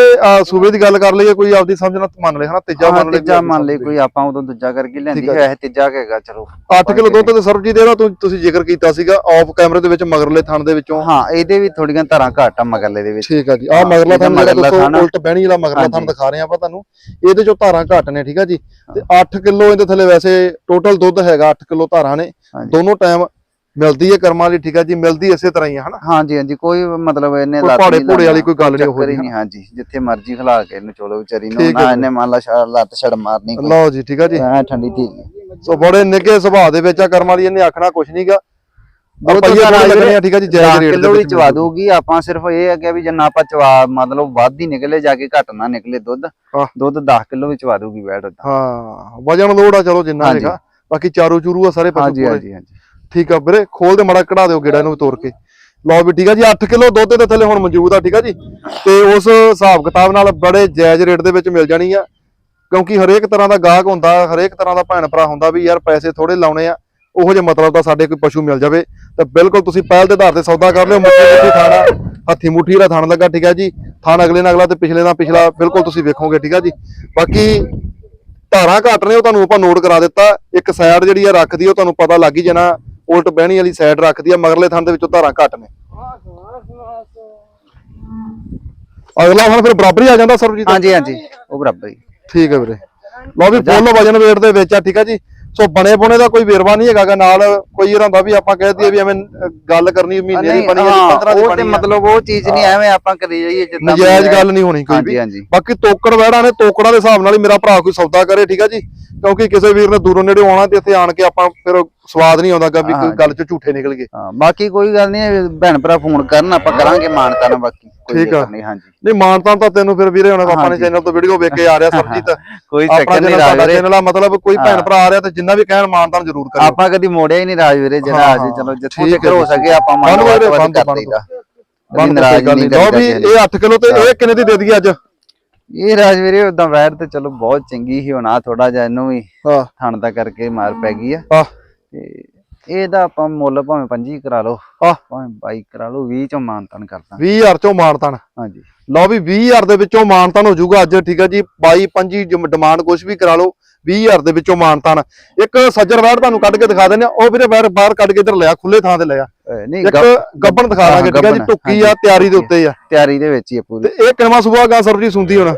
ਸੂਬੇ ਦੀ ਗੱਲ ਕਰ ਲਈਏ ਕੋਈ ਆਪਦੀ ਸਮਝ ਨਾਲ ਮੰਨ ਲੈ ਹਨਾ? ਤੀਜਾ ਹਾਂ ਮੰਨ ਲੈ ਤੀਜਾ ਮੰਨ ਲਈ ਕੋਈ ਆਪਾਂ ਉਦੋਂ ਦੂਜਾ ਕਰਕੇ ਠੀਕ ਆ ਵੈਸੇ ਤੀਜਾ ਕਹੇਗਾ ਚਲੋ। 8 ਕਿਲੋ ਦੁੱਧ ਤੇ ਸਰਬਜੀ ਦੇ ਨਾ ਤੁਸੀਂ ਜ਼ਿਕਰ ਕੀਤਾ ਸੀਗਾ ਆਫ ਕੈਮਰੇ ਦੇ ਵਿੱਚ ਮਗਰਲੇ ਥਣ ਦੇ ਵਿੱਚੋਂ। ਹਾਂ ਇਹਦੇ ਵੀ ਥੋੜੀਆਂ ਧਾਰਾਂ ਘੱਟ ਆ ਮਗਰਲੇ ਦੇ ਵਿੱਚ। ਠੀਕ ਆ ਜੀ। ਆ ਮਗਰਲਾ ਇਹਦਾ ਥਣ ਮਗਰਲਾ ਥਣ। ਉਲਟ ਬਹਿਣੀ ਵਾਲਾ ਮਗਰਲਾ ਥਣ। ਦਿਖਾ ਰਹੇ ਆਪਾਂ ਤੁਹਾਨੂੰ। ਇਹਦੇ ਚੋਂ ਧਾਰਾਂ ਘੱਟ ਨੇ ਠੀਕ ਆ ਜੀ। ਤੇ 8 ਕਿਲੋ ਇਹਦੇ ਥੱਲੇ ਵੈਸੇ ਟੋਟਲ ਦੁੱਧ ਹੈਗਾ 8 ਕਿਲੋ ਧਾਰਾਂ ਨੇ। ਦੋਨੋਂ ਟਾਈਮ ਮਿਲਦੀ ਹੈ ਕਰਮਾਂ ਵਾਲੀ ਠੀਕ ਆ ਜੀ ਮਿਲਦੀ ਇਸੇ ਤਰ੍ਹਾਂ ਹੀ ਆ ਹਨਾ? ਹਾਂਜੀ ਹਾਂਜੀ ਕੋਈ ਮਤਲਬ ਇਹਨੇ ਲੱਤ ਨਹੀਂ ਭੂੜੇ ਵਾਲੀ ਕੋਈ ਗੱਲ ਨਹੀਂ ਹੀ ਨਹੀਂ ਹਾਂਜੀ ਜਿੱਥੇ ਮਰਜ਼ੀ ਖਿਲਾ ਕੇ ਇਹਨੂੰ ਚੋਲੋ ਵਿਚਾਰੀ ਨੂੰ ਹੈ ਨਾ। ਇਹਨੇ ਮੰਨ ਲਾ ਲੱਤ ਛੜ ਮਾਰਨੀ ਕੋਈ। ਲਓ ਜੀ ਠੀਕ ਆ ਜੀ। ਐ ਠੰਡੀ ਧੀ ਸੋ ਬੜੇ ਨਿੱਘੇ ਸੁਭਾਅ ਦੇ ਵਿੱਚ ਆ ਕਰਮ ਵਾਲੀ ਇਹਨੇ ਆਖਣਾ ਕੁਝ ਨਹੀਂਗਾ ਠੀਕ ਜੀ ਜਾਇਜ਼ ਰੇਟ ਕਿਲੋ ਵਿੱਚ ਚਵਾ ਦੂਗੀ ਆਪਾਂ ਸਿਰਫ ਇਹ ਹੈ ਕਿ ਵੀ ਜਿੰਨਾ ਆਪਾਂ ਚਵਾ ਮਤਲਬ ਵੱਧ ਹੀ ਨਿਕਲੇ ਜਾ ਕੇ ਘੱਟ ਨਾ ਨਿਕਲੇ ਦੁੱਧ ਹਾਂ। ਦੁੱਧ 10 ਕਿਲੋ ਵੀ ਚਵਾ ਦੂਗੀ ਬੈਠ ਹਾਂ ਵਜਨ ਲੋੜ ਆ ਚਲੋ ਜਿੰਨਾ। ਹੈਗਾ ਬਾਕੀ ਚਾਰੂ ਚੂਰੂ ਆ ਸਾਰੇ ਪਸ਼ੂ ਪੂਰੇ ਹਾਂਜੀ ਹਾਂਜੀ। ਠੀਕ ਆ ਵੀਰੇ, ਖੋਲ ਦੇ ਮੜਾ ਕਢਾ ਦਿਓ ਗੇੜਾ ਇਹਨੂੰ ਵੀ ਤੋੜ ਕੇ। ਲਓ ਵੀ ਠੀਕ ਆ ਜੀ 8 ਕਿਲੋ ਦੁੱਧ ਦੇ ਥੱਲੇ ਹੁਣ ਮੌਜੂਦ ਆ, ਠੀਕ ਆ ਜੀ। ਤੇ ਉਸ ਹਿਸਾਬ ਕਿਤਾਬ ਨਾਲ ਬੜੇ ਜਾਇਜ਼ ਰੇਟ ਦੇ ਵਿੱਚ ਮਿਲ ਜਾਣੀ ਆ। ਕਿਉਂਕਿ ਹਰੇਕ ਤਰ੍ਹਾਂ ਦਾ ਗਾਹਕ ਹੁੰਦਾ, ਹਰੇਕ ਤਰ੍ਹਾਂ ਦਾ ਭੈਣ ਭਰਾ ਹੁੰਦਾ ਵੀ ਯਾਰ ਪੈਸੇ ਥੋੜੇ ਲਾਉਣੇ ਆ, ਉਹੋ ਜਿਹੇ ਮਤਲਬ ਦਾ ਸਾਡੇ ਕੋਈ ਪਸ਼ੂ ਮਿਲ ਜਾਵੇ। ਤਾਂ ਬਿਲਕੁਲ ਤੁਸੀਂ ਪਹਿਲ ਦੇ ਆਧਾਰ ਤੇ ਸੌਦਾ ਕਰ ਲਿਓ, ਮੁੱਠੀ ਮੁੱਠੀ ਥਾਣਾ, ਹੱਥੀ ਮੁੱਠੀ ਦਾ ਥਣ ਲੱਗਾ, ਠੀਕ ਆ ਜੀ। ਥਣ ਅਗਲੇ ਨਾਲ ਅਗਲਾ ਤੇ ਪਿਛਲੇ ਨਾਲ ਪਿਛਲਾ, ਬਿਲਕੁਲ ਤੁਸੀਂ ਵੇਖੋਗੇ, ਠੀਕ ਆ ਜੀ। ਬਾਕੀ ਧਾਰਾਂ ਘੱਟ ਨੇ, ਉਹ ਤੁਹਾਨੂੰ ਆਪਾਂ ਨੋਟ ਕਰਾ ਦਿੱਤਾ। ਇੱਕ ਸਾਈਡ ਜਿਹੜੀ ਆ ਰੱਖਦੀ, ਉਹ ਤੁਹਾਨੂੰ ਪਤਾ ਲੱਗ ਹੀ ਜਾਣਾ। ਉਲਟ ਬਹਿਣੀ ਵਾਲੀ ਸਾਈਡ ਰੱਖਦੀ ਆ ਮਗਰਲੇ ਥਣ ਦੇ ਵਿੱਚੋਂ ਧਾਰਾਂ ਘੱਟ ਨੇ। ਅਗਲਾ ਹੁਣ ਫਿਰ ਬਰਾਬਰ ਹੀ ਆ ਜਾਂਦਾ ਸਰਬਜੀਤ? ਹਾਂਜੀ ਹਾਂਜੀ ਉਹ ਬਰਾਬਰ। ਹੀ ਠੀਕ ਹੈ ਵੀਰੇ। ਲਓ ਵੀ ਫੁੱਲ ਵਜਨ weight ਦੇ ਵਿੱਚ ਆ ਠੀਕ ਆ ਜੀ। ਸੋ ਬਣੇ ਬੁਣੇ ਦਾ ਕੋਈ ਵੇਰਵਾ ਨਹੀਂ ਹੈਗਾ ਗਾ ਨਾਲ ਕੋਈ ਇਹ ਹੁੰਦਾ ਵੀ ਆਪਾਂ ਕਹਿ ਦਈਏ ਵੀ ਐਵੇਂ ਗੱਲ ਕਰਨੀ ਮਹੀਨੇ ਦੀ ਬਣੀ ਹੈ ਹਾਂ, 15 ਦੀ ਉਹ ਤੇ ਮਤਲਬ ਉਹ ਚੀਜ਼ ਨਹੀਂ ਐਵੇਂ ਆਪਾਂ ਕਰੀ ਜਾਈਏ ਜਿੱਦਾਂ ਨਜਾਇਜ਼ ਗੱਲ ਨਹੀਂ ਹੋਣੀ ਕੋਈ ਵੀ। ਬਾਕੀ ਤੋਕੜ ਵਹਿੜਾ ਨੇ ਤੋਕੜਾਂ ਦੇ ਹਿਸਾਬ ਨਾਲ ਹੀ ਮੇਰਾ ਭਰਾ ਕੋਈ ਸੌਦਾ ਕਰੇ ਠੀਕ ਆ ਜੀ। ਕਿਉਂਕਿ ਕਿਸੇ ਵੀਰ ਨੇ ਦੂਰੋਂ ਨੇੜੇ ਆਉਣਾ ਤੇ ਇੱਥੇ ਆਣ ਕੇ ਆਪਾਂ ਫਿਰ ਸਵਾਦ ਨਹੀਂ ਆਉਂਦਾਗਾ ਵੀ ਕੋਈ ਗੱਲ 'ਚ ਝੂਠੇ ਨਿਕਲ ਗਏ। ਹਾਂ ਬਾਕੀ ਕੋਈ ਗੱਲ ਨਹੀਂ ਭੈਣ ਭਰਾ ਫੋਨ ਕਰਨ ਆਪਾਂ ਕਰਾਂਗੇ ਮਾਨਤਾ ਨਾਲ ਬਾਕੀ ਕੋਈ। ਚੱਕਰ ਨਹੀਂ ਹਾਂਜੀ। ਨਹੀਂ ਮਾਨਤਾਂ ਤਾਂ ਤੈਨੂੰ ਫਿਰ ਵੀਰੇ ਹੁਣ ਆਪਾਂ ਨੇ। ਚੈਨਲ ਤੋਂ ਵੀਡੀਓ ਵੇਖ ਕੇ ਆ ਰਿਹਾ ਸਰਜੀਤ [laughs] ਕੋਈ ਚੱਕਰ ਨਹੀਂ ਸਾਡਾ ਰਾਜਵੀਰੇ। ਚੈਨਲ ਆ ਮਤਲਬ ਕੋਈ ਭੈਣ। ਭਰਾ ਆ ਰਿਹਾ ਤੇ ਜਿੰਨਾ ਵੀ ਕਹਿਣ ਮਾਨਤਾਂ ਜ਼ਰੂਰ ਕਰਿਓ। ਆਪਾਂ ਕਦੀ ਮੋੜਿਆ ਹੀ ਨਹੀਂ ਰਾਜਵੀਰੇ ਜਿਹੜਾ ਹਾਂ, ਆ ਜੇ ਚਲੋ ਜਿੱਥੋਂ ਤੱਕ ਹੈ। ਸਕੇ ਆਪਾਂ ਬੰਦ ਮੰਨ ਵੀਰੇ, ਵੱਧ ਬੰਦ, ਕਰ। ਦਈਦਾ ਬੰਦ ਗੱਲ ਨਹੀਂ। ਲਓ ਵੀ ਇਹ 8 ਕਿਲੋ ਤੇ ਇਹ ਕਿੰਨੇ ਦੀ ਦੇ ਦਈਏ ਅੱਜ? ਇਹ ਰਾਜਵੀਰੇ ਉਦਾਂ ਵੈਰ ਤੇ ਚਲੋ ਬਹੁਤ ਚੰਗੀ ਹੀ ਹੋਣਾ ਥੋੜਾ ਜਿਹਾ ਇਹਨੂੰ ਵੀ ਹਾਂ। ਥਣ ਦਾ ਕਰਕੇ ਮਾਰ ਪੈ ਗਈ ਆ। ਤੇ ਇਹਦਾ ਆਪਾਂ ਮੁੱਲ ਭਾਵੇਂ 25 ਕਰਾ ਲਓ ਹਾਂ ਭਾਵੇਂ 22 ਕਰਾ ਲਓ 20 ਚੋਂ ਮਾਨਤਨ ਕਰਦਾ। 20000 ਚੋਂ ਮਾਨਤਾਨ। ਹਾਂਜੀ। ਲਓ ਵੀ 20000 ਦੇ ਵਿੱਚੋਂ ਮਾਨਤਾਨ ਹੋ ਜਾਊਗਾ ਅੱਜ ਠੀਕ ਹੈ ਜੀ? 22 25 ਡਿਮਾਂਡ ਕੁਝ ਵੀ ਕਰਾ ਲਓ 20000 ਦੇ ਵਿੱਚੋਂ ਮਾਨਤਾਨ। ਇੱਕ ਸੱਜਰ ਵੈੜ ਤੁਹਾਨੂੰ ਕੱਢ ਕੇ ਦਿਖਾ ਦਿੰਦੇ ਆ ਉਹ ਵੀਰੇ ਵੈੜ ਬਾਹਰ ਕੱਢ ਕੇ ਇੱਧਰ ਲਿਆ ਖੁੱਲੇ ਥਾਂ ਤੇ ਲਿਆ। ਨਹੀਂ ਇੱਕ ਗੱਬਣ ਦਿਖਾ ਦਾਂਗੇ ਠੀਕ ਹੈ ਜੀ? ਟੁੱਕੀ ਆ ਤਿਆਰੀ ਦੇ ਉੱਤੇ ਆ। ਤਿਆਰੀ ਦੇ ਵਿੱਚ ਹੀ ਆ ਪੂਰੀ। ਤੇ ਇਹ ਕਿਨਵਾ ਸੂਆ ਗਾ ਸਰਜੀ ਸੁੰਦੀ ਹੁਣ।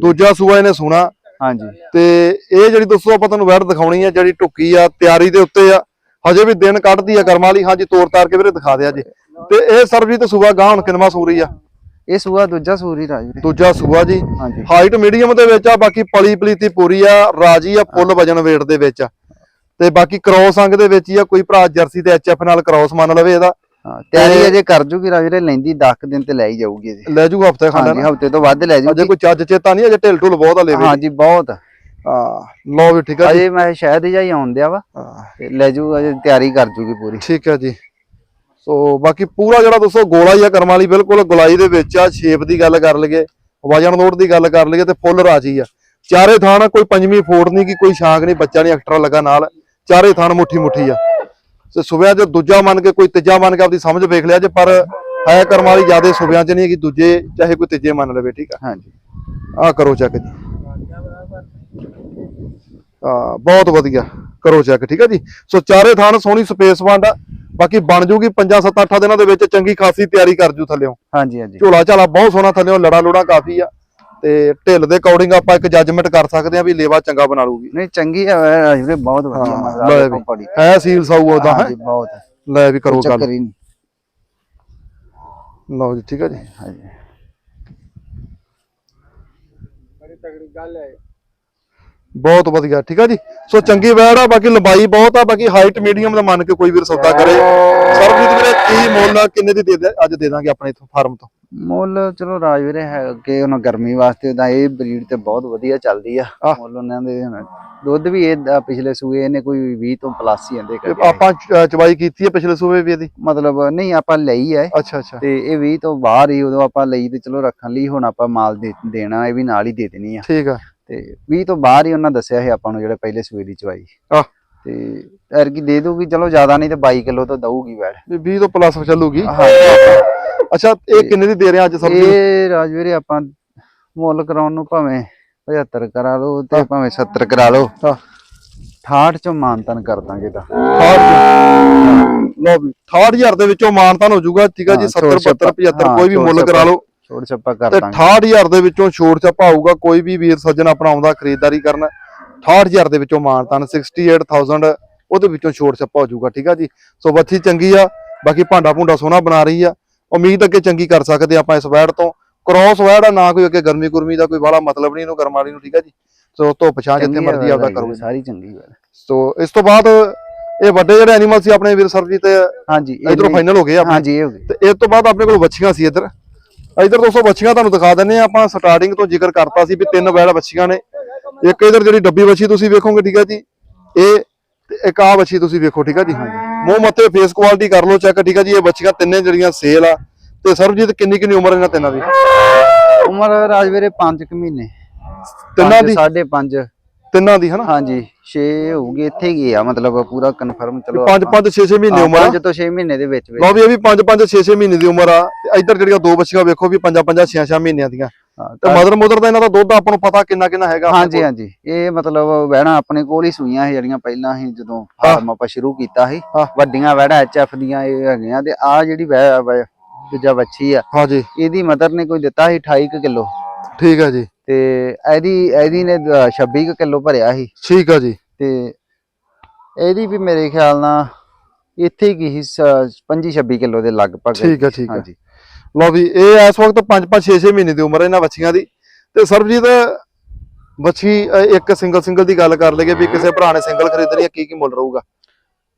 ਦੂਜਾ ਸੂਆ ਇਹਨੇ ਸੁਣਾ। ਹਾਂਜੀ। ਤੇ ਇਹ ਜਿਹੜੀ ਦੋਸਤੋ ਆਪਾਂ ਤੁਹਾਨੂੰ ਵੈੜ ਦਿਖਾਉਣੀ ਆ ਜਿਹੜੀ ਟੁੱਕੀ ਆ ਤਿਆਰੀ ਦੇ ਉੱਤੇ ਆ ਹਜੇ ਵੀ ਦਿਨ ਕੱਢਦੀ ਆ ਕਰਮਾਂ ਵਾਲੀ ਹਾਂਜੀ ਤੋਰ ਤਾਰ ਕੇ ਵੀਰੇ ਦਿਖਾ ਦਿਆ ਜੀ। ਤੇ ਇਹ ਸਰਬਜੀਤ ਤੇ ਸੂਆ ਗਾਂ ਹੁਣ ਕਿਨਵਾ ਸੂਰੀ ਆ? ਇਹ ਸੂਆ ਦੂਜਾ ਸੂਰੀ ਰਾਜਵੀਰੇ ਦੂਜਾ ਸੂਆ ਜੀ। ਹਾਈਟ ਮੀਡੀਅਮ ਦੇ ਵਿੱਚ ਆ ਬਾਕੀ ਪਲੀ ਪਲੀਤੀ ਪੂਰੀ ਆ ਰਾਜੀ ਆ ਫੁੱਲ ਵਜਨ weight ਦੇ ਵਿੱਚ ਆ। ਤੇ ਬਾਕੀ ਕ੍ਰੋਸ ਅੰਗ ਦੇ ਵਿੱਚ ਹੀ ਆ ਕੋਈ ਭਰਾ ਜਰਸੀ ਤੇ ਐਚਐਫ ਨਾਲ ਕ੍ਰੋਸ ਮੰਨ ਲਵੇ ਇਹਦਾ। ਹਾਂ ਤਿਆਰੀ ਅਜੇ ਕਰ ਜੂਗੀ ਰਾਜਵੀਰੇ ਲੈਂਦੀ 10 ਦਿਨ ਤੇ ਲੈ ਹੀ ਜਾਊਗੀ ਅਜੇ। ਲੈ ਜੂ ਹਫ਼ਤੇ ਖੰਡ ਹਾਂਜੀ ਹਫ਼ਤੇ ਤੋਂ ਵੱਧ ਲੈ ਅਜੇ ਜੂਗੀ ਕੋਈ ਚੱਜ ਚੇਤਾ ਨਹੀਂ ਅਜੇ ਢਿਲ ਢੁਲ ਬਹੁਤ ਆ ਲੈਵੇ ਹਾਂਜੀ ਬਹੁਤ। ਹਾਂ ਲਓ ਵੀ ਠੀਕ ਆ ਜੀ। ਅਜੇ ਮੈਂ ਸ਼ਾਇਦ ਹੀ ਆਉਣ ਦਿਆ ਵਾ। ਤੇ ਲੈ ਜੂ ਅਜੇ ਤਿਆਰੀ ਕਰ ਜੂਗੀ ਪੂਰੀ। ਠੀਕ ਹੈ ਜੀ। ਸੋ ਬਾਕੀ ਪੂਰਾ ਜਿਹੜਾ ਦੋਸਤੋ ਗੋਲਾ ਹੀ ਆ ਕਰਮ ਵਾਲੀ ਬਿਲਕੁਲ ਗੁਲਾਈ ਦੇ ਵਿੱਚ ਆ ਸ਼ੇਪ ਦੀ ਗੱਲ ਕਰ ਲਈਏ ਵਜਨ ਨੋਟ ਦੀ ਗੱਲ ਕਰ ਲਈਏ ਤੇ ਫੁੱਲ ਰਾਜੀ ਆ। ਚਾਰੇ ਥਾਣ ਕੋਈ ਪੰਜਵੀਂ ਫੋੜ ਨਹੀਂ ਕਿ ਕੋਈ ਸ਼ਾਂਕ ਨਹੀਂ ਬੱਚਾ ਨਹੀਂ ਐਕਸਟਰਾ ਲੱਗਾ ਨਾਲ। ਚਾਰੇ ਥਾਣ ਮੁੱਠੀ ਮੁੱਠੀ ਆ। ਤੇ ਸੁਬਿਆਂ 'ਚ ਦੂਜਾ ਮੰਨ ਕੇ ਕੋਈ ਤੀਜਾ ਮੰਨ ਕੇ ਆਪਦੀ ਸਮਝ ਵੇਖ ਲਿਆ ਜੇ ਪਰ ਹੈ ਕਰਮ ਵਾਲੀ ਜਿਆਦੇ ਸੁਬਿਆਂ 'ਚ ਨਹੀਂ ਕਿ ਦੂਜੇ ਚਾਹੇ ਕੋਈ ਤੀਜੇ ਮੰਨ ਲਵੇ ਠੀਕ ਆ? ਹਾਂਜੀ। ਆ ਕਰੋ ਚੈੱਕ ਜੀ। ਆ ਬਹੁਤ ਵਧੀਆ ਕਰੋ ਚੈੱਕ ਠੀਕ ਆ ਜੀ? ਸੋ ਚਾਰੇ ਥਾਣ ਸੋਹਣੀ ਸਪੇਸ ਵੰਡ ਆ ਬਾਕੀ ਬਣ ਜੂਗੀ 5 7 8 ਦਿਨਾਂ ਦੇ ਵਿੱਚ ਚੰਗੀ ਖਾਸੀ ਤਿਆਰੀ ਕਰ ਜੂ ਥੱਲਿਓਂ। ਹਾਂਜੀ ਹਾਂਜੀ। ਝੋਲਾ ਝਾਲਾ ਬਹੁਤ ਸੋਹਣਾ ਥੱਲਿਓਂ ਲੜਾ ਲੂੜਾ ਕਾਫੀ ਆ। ਤੇ ਢਿੱਲ ਦੇ ਅਕੋਰਡਿੰਗ ਆਪਾਂ ਇੱਕ ਜੱਜਮੈਂਟ ਕਰ ਸਕਦੇ ਆ ਵੀ ਲੇਵਾ ਚੰਗਾ ਬਣਾ ਲੂਗੀ ਨਹੀਂ ਚੰਗੀ ਆ ਰਾਜਵੀਰੇ ਬਹੁਤ ਵਧੀਆ ਹਾਂ, ਵੀ। ਬੜੀ ਹੈ ਸੀਲ ਸਾਊ ਉਹਦਾ ਹੈ ਬਹੁਤ ਲੈ ਵੀ ਕਰੋ ਗੱਲ। ਹੀ ਲਓ ਜੀ ਠੀਕ ਆ ਜੀ। ਹਾਂਜੀ। ਬਹੁਤ ਵਧੀਆ ਠੀਕ ਆ ਜੀ। ਸੋ ਚੰਗੀ ਵੈੜ ਆ ਬਾਕੀ ਲੰਬਾਈ ਬਹੁਤ ਆ ਬਾਕੀ ਹਾਈਟ ਮੀਡੀਅਮ ਦਾ ਮੰਨ ਕੇ ਕੋਈ ਵੀਰ ਸੌਦਾ ਕਰੇ। ਸਰਬਜੀਤ ਵੀਰੇ ਕੀ ਮੁੱਲ ਆ, ਕਿੰਨੇ ਦੀ ਦੇ ਦੇ ਅੱਜ ਦੇ ਦਾਂਗੇ ਆਪਣੇ ਇਥੋਂ ਫਾਰਮ ਤੋਂ? ਮੁੱਲ ਚਲੋ ਰਾਜਵੀਰੇ ਹੈ ਕਿ ਉਹਨਾਂ ਗਰਮੀ ਵਾਸਤੇ ਉਹਦਾ ਇਹ ਬਰੀਡ ਤੇ ਬਹੁਤ ਵਧੀਆ ਚੱਲਦੀ ਆ। ਆਹ। ਮੁੱਲ ਉਹਨਾਂ ਦੇ ਹੁਣ ਦੁੱਧ ਵੀ ਇਹ ਅ, ਪਿਛਲੇ ਸੂਏ ਇਹਨੇ ਕੋਈ 20 ਤੋਂ ਪਲੱਸ ਹੀ ਆਂਦੇ ਤੇ ਆਪਾਂ ਚ- ਚਵਾਈ ਕੀਤੀ ਹੈ ਪਿਛਲੇ ਸੂਬੇ ਵੀ ਇਹਦੀ? ਮਤਲਬ ਨਹੀਂ ਆਪਾਂ ਲਈ ਹੈ ਅੱਛਾ ਅੱਛਾ। ਤੇ ਇਹ 20 ਤੋਂ ਬਾਹਰ ਹੀ ਉਦੋਂ ਆਪਾਂ ਲਈ ਤੇ ਚਲੋ ਰੱਖਣ ਲਈ ਹੁਣ ਆਪਾਂ ਮਾਲ ਦੇ ਦੇਣਾ ਇਹ ਵੀ ਨਾਲ ਹੀ ਦੇ ਦੇਣੀ ਆ। ਠੀਕ ਆ। ਤੇ 20 ਤੋਂ ਬਾਹਰ ਹੀ ਉਹਨਾਂ ਦੱਸਿਆ ਸੀ ਆਪਾਂ ਨੂੰ ਜਿਹੜੇ ਪਹਿਲੇ ਸੂਏ ਦੀ ਚਵਾਈ। ਆਹ। ਤੇ ਐਰਕੀ ਦੇ ਦੂਗੀ ਚਲੋ ਜ਼ਿਆਦਾ ਨਹੀਂ ਤੇ 22 ਕਿਲੋ ਤਾਂ ਦਊਗੀ ਵੈੜ ਵੀ 20 ਤੋਂ ਪਲੱਸ ਚੱਲੂਗੀ। ਹਾਂ ਅੱਛਾ ਇਹ ਕਿੰਨੇ ਦੀ ਦੇ ਰਹੇ ਅੱਜ ਸਰਬਜੀਤ ਇਹ ਰਾਜਵੀਰੇ ਆਪਾਂ ਮੁੱਲ ਕਰਾਉਣ ਨੂੰ ਭਾਵੇਂ 75 ਕਰਾ ਲਓ ਤੇ ਭਾਵੇਂ 70 ਕਰਾ ਲਓ। ਹਾਂ। 68 ਚੋਂ ਮਾਨਤਨ ਕਰ ਦਾਂਗੇ ਤਾਂ। 68 ਲਓ ਵੀ 68000 ਦੇ ਵਿੱਚੋਂ ਮਾਨਤਾਨ ਹੋ ਜਾਊਗਾ ਠੀਕ ਆ ਜੀ ਹਾਂ, 70 ਛੋੜ 72 ਛੱਪਾ, 75 ਹਾਂ, ਕੋਈ ਵੀ ਮੁੱਲ। ਕਰਾ ਲਓ। ਛੋੜ ਛੱਪਾ ਕਰ ਤੇ ਦਾਂਗੇ। 68000 ਦੇ ਵਿੱਚੋਂ ਛੋੜ ਛਾਪਾ ਆਊਗਾ ਕੋਈ ਵੀ ਵੀਰ ਸੱਜਣ ਆਪਣਾ ਆਉਂਦਾ ਖਰੀਦਦਾਰੀ ਕਰਨ। 68000 ਦੇ ਵਿੱਚੋਂ ਮਾਨਤਾਨ 68000 ਉਹਦੇ ਵਿੱਚੋਂ ਛੋੜ ਛਾਪਾ ਹੋ ਜਾਊਗਾ ਠੀਕ ਆ ਜੀ? ਸੋ ਬੱਚੀ ਚੰਗੀ ਆ ਬਾਕੀ ਭਾਂਡਾ ਭੁੰਡਾ ਸੋਹਣਾ ਬਣਾ ਰਹੀ ਆ। ਉਮੀਦ ਅੱਗੇ ਚੰਗੀ ਕਰ ਸਕਦੇ ਆਪਾਂ ਇਸ ਵੈੜ ਤੋਂ। ਕ੍ਰੋਸ ਵੈੜ ਆ ਨਾ ਕੋਈ ਅੱਗੇ ਗਰਮੀ ਗੁਰਮੀ ਦਾ ਕੋਈ ਬਾਹਲਾ ਮਤਲਬ ਨਹੀਂ ਇਹਨੂੰ ਗਰਮ ਵਾਲੀ ਨੂੰ ਠੀਕ ਆ ਜੀ? ਸੋ ਧੁੱਪ ਛਾਂ ਜਿੱਥੇ ਮਰਜ਼ੀ ਆਪਦਾ ਕਰੋ। ਸਾਰੀ ਚੰਗੀ ਵੈੜ। ਸੋ ਇਸ ਤੋਂ ਬਾਅਦ ਇਹ ਵੱਡੇ ਜਿਹੜੇ ਐਨੀਮਲ ਸੀ ਆਪਣੇ ਵੀਰ ਸਰਜੀਤ ਹਾਂਜੀ ਇਹ ਇਧਰੋਂ ਫਾਈਨਲ ਹੋ ਗਏ ਆਪਣੇ। ਹਾਂਜੀ ਇਹ ਹੋ ਗਈ ਤੇ ਇਸ ਤੋਂ ਬਾਅਦ ਆਪਣੇ ਕੋਲ ਵੱਛੀਆਂ ਸੀ ਇੱਧਰ। ਇੱਧਰ ਦੋਸਤੋ ਵੱਛੀਆਂ ਤੁਹਾਨੂੰ ਦਿਖਾ ਦਿੰਨੇ ਆ ਆਪਾਂ। ਸਟਾਰਟਿੰਗ ਤੋਂ ਜ਼ਿਕਰ ਕਰਤਾ ਸੀ ਵੀ ਤਿੰਨ ਵੈੜ ਵੱਛੀਆਂ ਨੇ। ਇੱਕ ਇਧਰ ਜਿਹੜੀ ਡੱਬੀ ਵੱਛੀ ਤੁਸੀਂ ਵੇਖੋਗੇ ਠੀਕ ਹੈ ਜੀ ਇਹ ਤੇ ਇੱਕ ਆ ਵੱਛੀ ਤੁਸੀਂ ਵੇਖੋ ਠੀਕ ਹੈ ਜੀ ਮੂੰਹ ਮੱਥੇ ਫੇਸ ਕੁਆਲਿਟੀ ਕਰ ਲਓ ਚੈੱਕ ਠੀਕ ਹੈ ਜੀ ਇਹ ਵੱਛੀਆਂ ਤਿੰਨੇ ਜਿਹੜੀਆਂ ਸੇਲ ਆ। ਤੇ ਸਰਬਜੀਤ ਕਿੰਨੀ ਕਿੰਨੀ ਉਮਰ ਇਹਨਾਂ ਤਿੰਨਾਂ ਦੀ? ਉਮਰ ਰਾਜਵੀਰੇ 5 ਕੁ ਮਹੀਨੇ। ਤਿੰਨਾਂ ਦੀ? 5.5 ਤਿੰਨਾਂ ਦੀ ਹਨਾ? ਹਾਂਜੀ 6 ਹੋਊਗੀ ਇੱਥੇ ਹੀ ਆ ਮਤਲਬ ਪੂਰਾ ਕਨਫਰਮ ਚਲੋ 5 5 6 6 ਮਹੀਨੇ ਉਮਰ ਆ। 5 ਤੋਂ 6 ਮਹੀਨੇ ਦੇ ਵਿੱਚ ਵਿੱਚ। ਲਓ ਵੀ ਇਹ ਵੀ 5 5 6 6 ਮਹੀਨੇ ਦੀ ਉਮਰ ਆ। ਤੇ ਇੱਧਰ ਜਿਹੜੀਆਂ ਦੋ ਵੱਛੀਆਂ ਵੇਖੋ ਵੀ 5 5 6 6 ਮਹੀਨਿਆਂ ਦੀਆਂ। ਤੇ ਮਦਰ ਮੁਦਰ ਦਾ ਇਹਨਾਂ ਦਾ ਦੁੱਧ ਆਪਾਂ ਨੂੰ ਪਤਾ ਕਿੰਨਾ ਕਿੰਨਾ ਹੈਗਾ ਹਾਂਜੀ ਹਾਂਜੀ। ਇਹ ਮਤਲਬ ਵਹਿਣਾ ਆਪਣੇ ਕੋਲ ਹੀ ਸੂਈਆਂ ਸੀ ਜਿਹੜੀਆਂ ਪਹਿਲਾਂ ਹੀ ਜਦੋਂ ਫਾਰਮ ਆਪਾਂ ਸ਼ੁਰੂ ਕੀਤਾ ਸੀ। ਵੱਡੀਆਂ ਵਹਿੜਾ ਐਚਐਫ ਦੀਆਂ ਇਹ ਹੈਗੀਆਂ ਤੇ ਆ ਜਿਹੜੀ ਦੂਜਾ ਵੱਛੀ ਆ। ਹਾਂਜੀ। ਇਹਦੀ ਮਦਰ ਨੇ ਕੋਈ ਦਿੱਤਾ ਸੀ 28 ਕਿਲੋ। ਠੀਕ ਹੈ ਜੀ। ਤੇ ਇਹਦੀ ਇਹਦੀ ਨੇ ਦ- 26 ਕੁ ਕਿਲੋ ਭਰਿਆ ਸੀ। ਠੀਕ ਆ ਜੀ। ਤੇ ਇਹਦੀ ਵੀ ਮੇਰੇ ਖਿਆਲ ਨਾਲ ਇੱਥੇ ਕੀ 25 26 ਕਿਲੋ ਦੇ ਲਗਭਗ। ਠੀਕ ਆ ਠੀਕ ਆ। ਹਾਂਜੀ। ਲਓ ਵੀ ਇਹ ਇਸ ਵਕਤ 5 5 6 6 ਮਹੀਨੇ ਦੀ ਉਮਰ ਹੈ ਇਹਨਾਂ ਬੱਚੀਆਂ ਦੀ। ਤੇ ਸਰਬਜੀਤ ਬੱਚੀ ਅਹ, ਇੱਕ ਸਿੰਗਲ ਸਿੰਗਲ ਦੀ ਗੱਲ ਕਰ ਲਈਏ ਵੀ ਕਿਸੇ ਭਰਾ ਨੇ ਸਿੰਗਲ ਖਰੀਦਣੀ ਹੈ ਕੀ ਕੀ ਮੁੱਲ ਰਹੂਗਾ?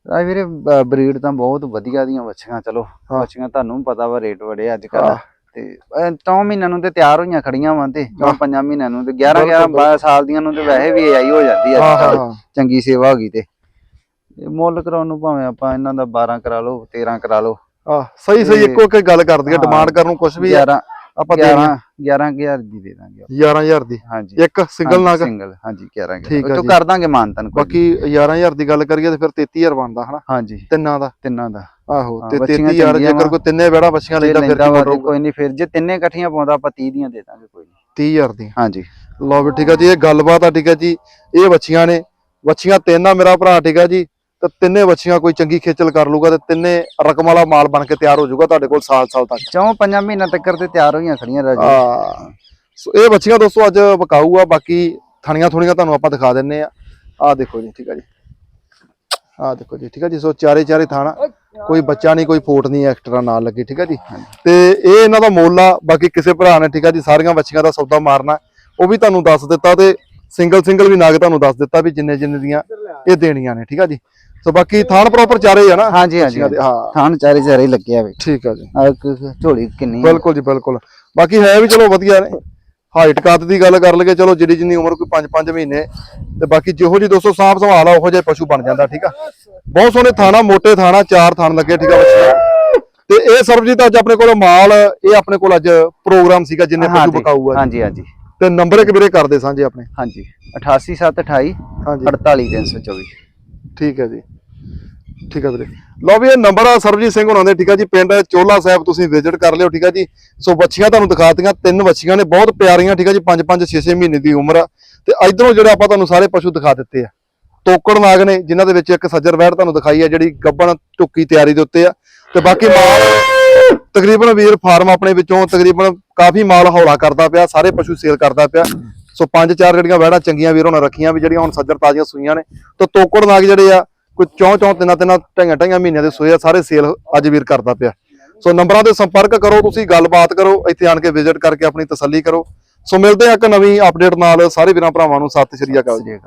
ਰਾਜ ਵੀਰੇ ਬਰੀਡ ਤਾਂ ਬਹੁਤ ਵਧੀਆ ਦੀਆਂ ਵੱਛੀਆਂ ਚਲੋ। ਵੱਛੀਆਂ ਤੁਹਾਨੂੰ ਪਤਾ ਵਾ ਰੇਟ ਬੜੇ ਅੱਜ ਕੱਲ। ਤੇ ਅਹ, ਚੌਂ ਮਹੀਨਿਆਂ ਨੂੰ ਤੇ ਤਿਆਰ ਹੋਈਆਂ ਖੜੀਆਂ ਵਾਂ ਤੇ ਚੌਂ ਹਾਂ। ਪੰਜਾਂ ਮਹੀਨਿਆਂ ਨੂੰ ਤੇ 11 ਬਿਲਕੁਲ, 11 12 ਸਾਲ ਦੀਆਂ ਨੂੰ ਤੇ ਵੈਸੇ ਵੀ ਆਈ ਹੋ ਜਾਂਦੀ ਹਾਂ ਚੰਗੀ ਸੇਵਾ ਹੋ ਗਈ ਤੇ। ਇਹ ਮੁੱਲ ਕਰਾਉਣ ਨੂੰ ਭਾਵੇਂ ਆਪਾਂ ਇਹਨਾਂ ਦਾ 12 ਕਰਾ ਲਓ 13 ਕਰਾ ਲਓ। ਆਹ, ਸਹੀ ਸਹੀ ਇੱਕੋ ਇੱਕ ਗੱਲ ਕਰ ਦਈਏ ਹਾਂ। ਡਿਮਾਂਡ ਕਰਨ ਨੂੰ ਕੁਝ ਵੀ ਆ, 11 ਆਪਾਂ ਦੇ 11 11000 ਦੀ ਦੇ ਦਾਂਗੇ ਆਪਾਂ। 11000 ਦੀ। ਹਾਂਜੀ। ਇੱਕ ਸਿੰਗਲ ਨਾਗ ਸਿੰਗਲ ਹਾਂਜੀ 11 ਠੀਕ ਆ ਜੀ। ਕਰ ਦਾਂਗੇ ਮਾਨਤਨ ਕੋਈ ਬਾਕੀ 11000 ਦੀ ਗੱਲ ਕਰੀਏ ਤੇ ਫਿਰ 33000 ਬਣਦਾ ਹਨਾ? ਹਾਂਜੀ। ਤਿੰਨਾਂ ਦਾ। ਤਿੰਨਾਂ ਦਾ। ਆਹੋ ਹਾਂ, ਤੇ ਬੱਚੀਆਂ 33000 ਚੰਗੀਆਂ ਜੇਕਰ। ਕੋਈ ਤਿੰਨੇ ਵਿਹੜਾ ਬੱਚੀਆਂ ਲੈਂਦਾ ਫਿਰ ਕੋਈ ਨਹੀਂ ਫਿਰ ਜੇ ਤਿੰਨੇ ਇਕੱਠੀਆਂ ਪਾਉਂਦਾ ਆਪਾਂ 30 ਦੀਆਂ ਦੇ ਦਾਂਗੇ ਕੋਈ ਨਹੀਂ। 30000 ਦੀ। ਹਾਂਜੀ। ਲਓ ਵੀ ਠੀਕ ਹੈ ਜੀ ਇਹ ਗੱਲਬਾਤ ਆ ਠੀਕ ਹੈ ਜੀ ਇਹ ਬੱਚੀਆਂ ਨੇ। ਬੱਚੀਆਂ ਤਿੰਨ ਆ ਮੇਰਾ ਭਰਾ ਠੀਕ ਹੈ ਜੀ। ਤੇ ਤਿੰਨੇ ਬੱਚੀਆਂ ਕੋਈ ਚੰਗੀ ਖੇਚਲ ਕਰ ਲੂਗਾ ਤੇ ਤਿੰਨੇ ਰਕਮ ਵਾਲਾ ਮਾਲ ਬਣ ਕੇ ਤਿਆਰ ਹੋ ਜਾਊਗਾ ਤੁਹਾਡੇ ਕੋਲ ਸਾਲ ਸਾਲ ਤੱਕ। ਚੌਂ ਪੰਜਾਂ ਮਹੀਨਿਆਂ ਤੱਕ ਤੇ ਤਿਆਰ ਹੋਈਆਂ ਖੜੀਆਂ ਰਾਜੂ। ਆ ਸੋ ਇਹ ਬੱਚੀਆਂ ਦੋਸਤੋ ਅੱਜ ਵਿਕਾਊ ਆ ਬਾਕੀ ਥਣੀਆਂ ਥੁਣੀਆਂ ਤੁਹਾਨੂੰ ਆਪਾਂ ਦਿਖਾ ਦਿੰਨੇ ਆ। ਆ ਦੇਖੋ ਜੀ ਠੀਕ ਹੈ ਜੀ। ਆ ਦੇਖੋ ਜੀ ਠੀਕ ਹੈ ਜੀ। ਸੋ ਚਾਰੇ ਚਾਰੇ ਥਾਣਾ ਕੋਈ ਬੱਚਾ ਨਹੀਂ ਕੋਈ ਫੋਟ ਨਹੀਂ ਐਕਸਟਰਾ ਨਾਲ ਲੱਗੀ ਠੀਕ ਹੈ ਜੀ। ਤੇ ਇਹ ਇਹਨਾਂ ਦਾ ਮੁੱਲ ਆ ਬਾਕੀ ਕਿਸੇ ਭਰਾ ਨੇ ਠੀਕ ਹੈ ਜੀ ਸਾਰੀਆਂ ਬੱਚੀਆਂ ਦਾ ਸੌਦਾ ਮਾਰਨਾ। ਉਹ ਵੀ ਤੁਹਾਨੂੰ ਦੱਸ ਦਿੱਤਾ ਤੇ ਸਿੰਗਲ ਸਿੰਗਲ ਵੀ ਨਾਗ ਤੁਹਾਨੂੰ ਦੱਸ ਦਿੱਤਾ ਵੀ ਜਿੰਨੇ ਜਿੰਨੇ ਦੀਆਂ ਇਹ ਦੇਣੀਆਂ ਨੇ ਠੀਕ ਹੈ ਜੀ। ਸੋ ਬਾਕੀ ਥਾਣ ਪ੍ਰੋਪਰ ਚਾਰੇ ਆ ਨਾ? ਹਾਂਜੀ ਹਾਂਜੀ। ਦੇ, ਹਾਂ। ਥਾਣ ਚਾਰੇ ਚਾਰੇ ਲੱਗਿਆ ਵੇ। ਠੀਕ ਆ ਜੀ। ਆ ਝੋਲੀ ਕਿੰਨੀ। ਬਿਲਕੁਲ ਜੀ ਬਿਲਕੁਲ। ਬਾਕੀ ਹੈ ਵੀ ਚਲੋ ਵਧੀਆ ਨੇ। ਹਾਈਟ ਕੱਦ ਦੀ ਗੱਲ ਕਰ ਲਈਏ ਚਲੋ ਜਿਹੜੀ ਜਿੰਨੀ ਉਮਰ ਕੋਈ 5-5 ਮਹੀਨੇ ਤੇ ਬਾਕੀ ਜਿਹੋ ਜੀ ਦੋਸਤੋ ਸਾਫ਼ ਸੰਭਾਲ ਆ ਉਹੋ ਜਿਹਾ ਪਸ਼ੂ ਬਣ ਜਾਂਦਾ ਠੀਕ ਆ। ਬਹੁਤ ਸੋਹਣੇ ਥਾਣਾ ਮੋਟੇ ਥਾਣਾ ਚਾਰ ਥਾਣ ਲੱਗੇ ਠੀਕ ਆ ਬੱਚੇ ਤੇ ਇਹ ਸਰਬਜੀਤ ਅੱਜ ਆਪਣੇ ਕੋਲ ਮਾਲ ਇਹ ਆਪਣੇ ਕੋਲ ਅੱਜ ਪ੍ਰੋਗਰਾਮ ਸੀਗਾ ਜਿੰਨੇ ਪਸ਼ੂ ਬਕਾਊ ਆ ਹਾਂਜੀ ਹਾਂਜੀ। ਤੇ ਨੰਬਰ ਇੱਕ ਵੀਰੇ ਕਰਦੇ ਸਾਂਝੇ ਆਪਣੇ। ਹਾਂਜੀ 88728 ਹਾਂਜੀ। 48324 ਠੀਕ ਹੈ ਜੀ। ਠੀਕ ਹੈ ਵੀਰੇ। ਲਓ ਵੀ ਇਹ ਨੰਬਰ ਆ ਸਰਬਜੀਤ ਸਿੰਘ ਹੁਣਾਂ ਦੇ, ਠੀਕ ਹੈ ਜੀ। ਪਿੰਡ ਚੋਲਾ ਸਾਹਿਬ ਤੁਸੀਂ ਵਿਜ਼ਿਟ ਕਰ ਲਿਓ, ਠੀਕ ਹੈ ਜੀ। ਸੋ ਬੱਚੀਆਂ ਤੁਹਾਨੂੰ ਦਿਖਾਤੀਆਂ, ਤਿੰਨ ਬੱਚੀਆਂ ਨੇ, ਬਹੁਤ ਪਿਆਰੀਆਂ, ਠੀਕ ਹੈ ਜੀ। 5 5 6 6 ਮਹੀਨੇ ਦੀ ਉਮਰ ਆ। ਤੇ ਇਧਰੋਂ ਜਿਹੜੇ ਆਪਾਂ ਤੁਹਾਨੂੰ ਸਾਰੇ ਪਸ਼ੂ ਦਿਖਾ ਦਿੱਤੇ ਆ। ਤੋਕੜ ਨਾਗ ਨੇ, ਜਿਨ੍ਹਾਂ ਦੇ ਵਿੱਚ ਇੱਕ ਸੱਜਰ ਵੈੜ ਤੁਹਾਨੂੰ ਦਿਖਾਈ ਆ, ਜਿਹੜੀ ਗੱਬਣ ਝੁੱਕੀ ਤਿਆਰੀ ਦੇ ਉੱਤੇ ਆ। ਤੇ ਬਾਕੀ ਮਾਲ, ਤਕਰੀਬਨ ਵੀਰ ਫਾਰਮ ਆਪਣੇ ਵਿੱਚੋਂ ਤਕਰੀਬਨ ਕਾਫੀ ਮਾਲ ਹੌਲਾ ਕਰਦਾ ਪਿਆ, ਸਾਰੇ ਪਸ਼ੂ ਸੇਲ ਕਰਦਾ ਪਿਆ। ਸੋ ਪੰਜ, ਚਾਰ ਜਿਹੜੀਆਂ ਵੈੜਾਂ ਚੰਗੀਆਂ ਵੀਰ ਉਹਨਾਂ ਰੱਖੀਆਂ, ਵੀ ਜਿਹੜੀਆਂ ਹੁਣ ਸੱਜਰ ਤਾਜ਼ੀਆਂ ਸੂਈਆਂ ਨੇ। ਤੇ ਤੋਕੜ ਨਾਗ ਜਿਹੜੇ ਆ ਕੋਈ ਚੌਂ ਚੌਂ ਤਿੰਨਾਂ ਤਿੰਨਾਂ ਢਾਈਆਂ ਢਾਈਆਂ ਮਹੀਨਿਆਂ ਦੇ ਸੋਏ ਆ ਸਾਰੇ ਸੇਲ ਅੱਜ ਵੀਰ ਕਰਦਾ ਪਿਆ। ਸੋ ਨੰਬਰਾਂ ਤੇ ਸੰਪਰਕ ਕਰੋ ਤੁਸੀਂ, ਗੱਲਬਾਤ ਕਰੋ, ਇੱਥੇ ਆਣ ਕੇ ਵਿਜ਼ਿਟ ਕਰਕੇ ਆਪਣੀ ਤਸੱਲੀ ਕਰੋ। ਸੋ ਮਿਲਦੇ ਆ ਇੱਕ ਨਵੀਂ ਅਪਡੇਟ ਨਾਲ। ਸਾਰੇ ਵੀਰਾਂ ਭਰਾਵਾਂ ਨੂੰ ਸਤਿ ਸ੍ਰੀ ਅਕਾਲ ਜੀ।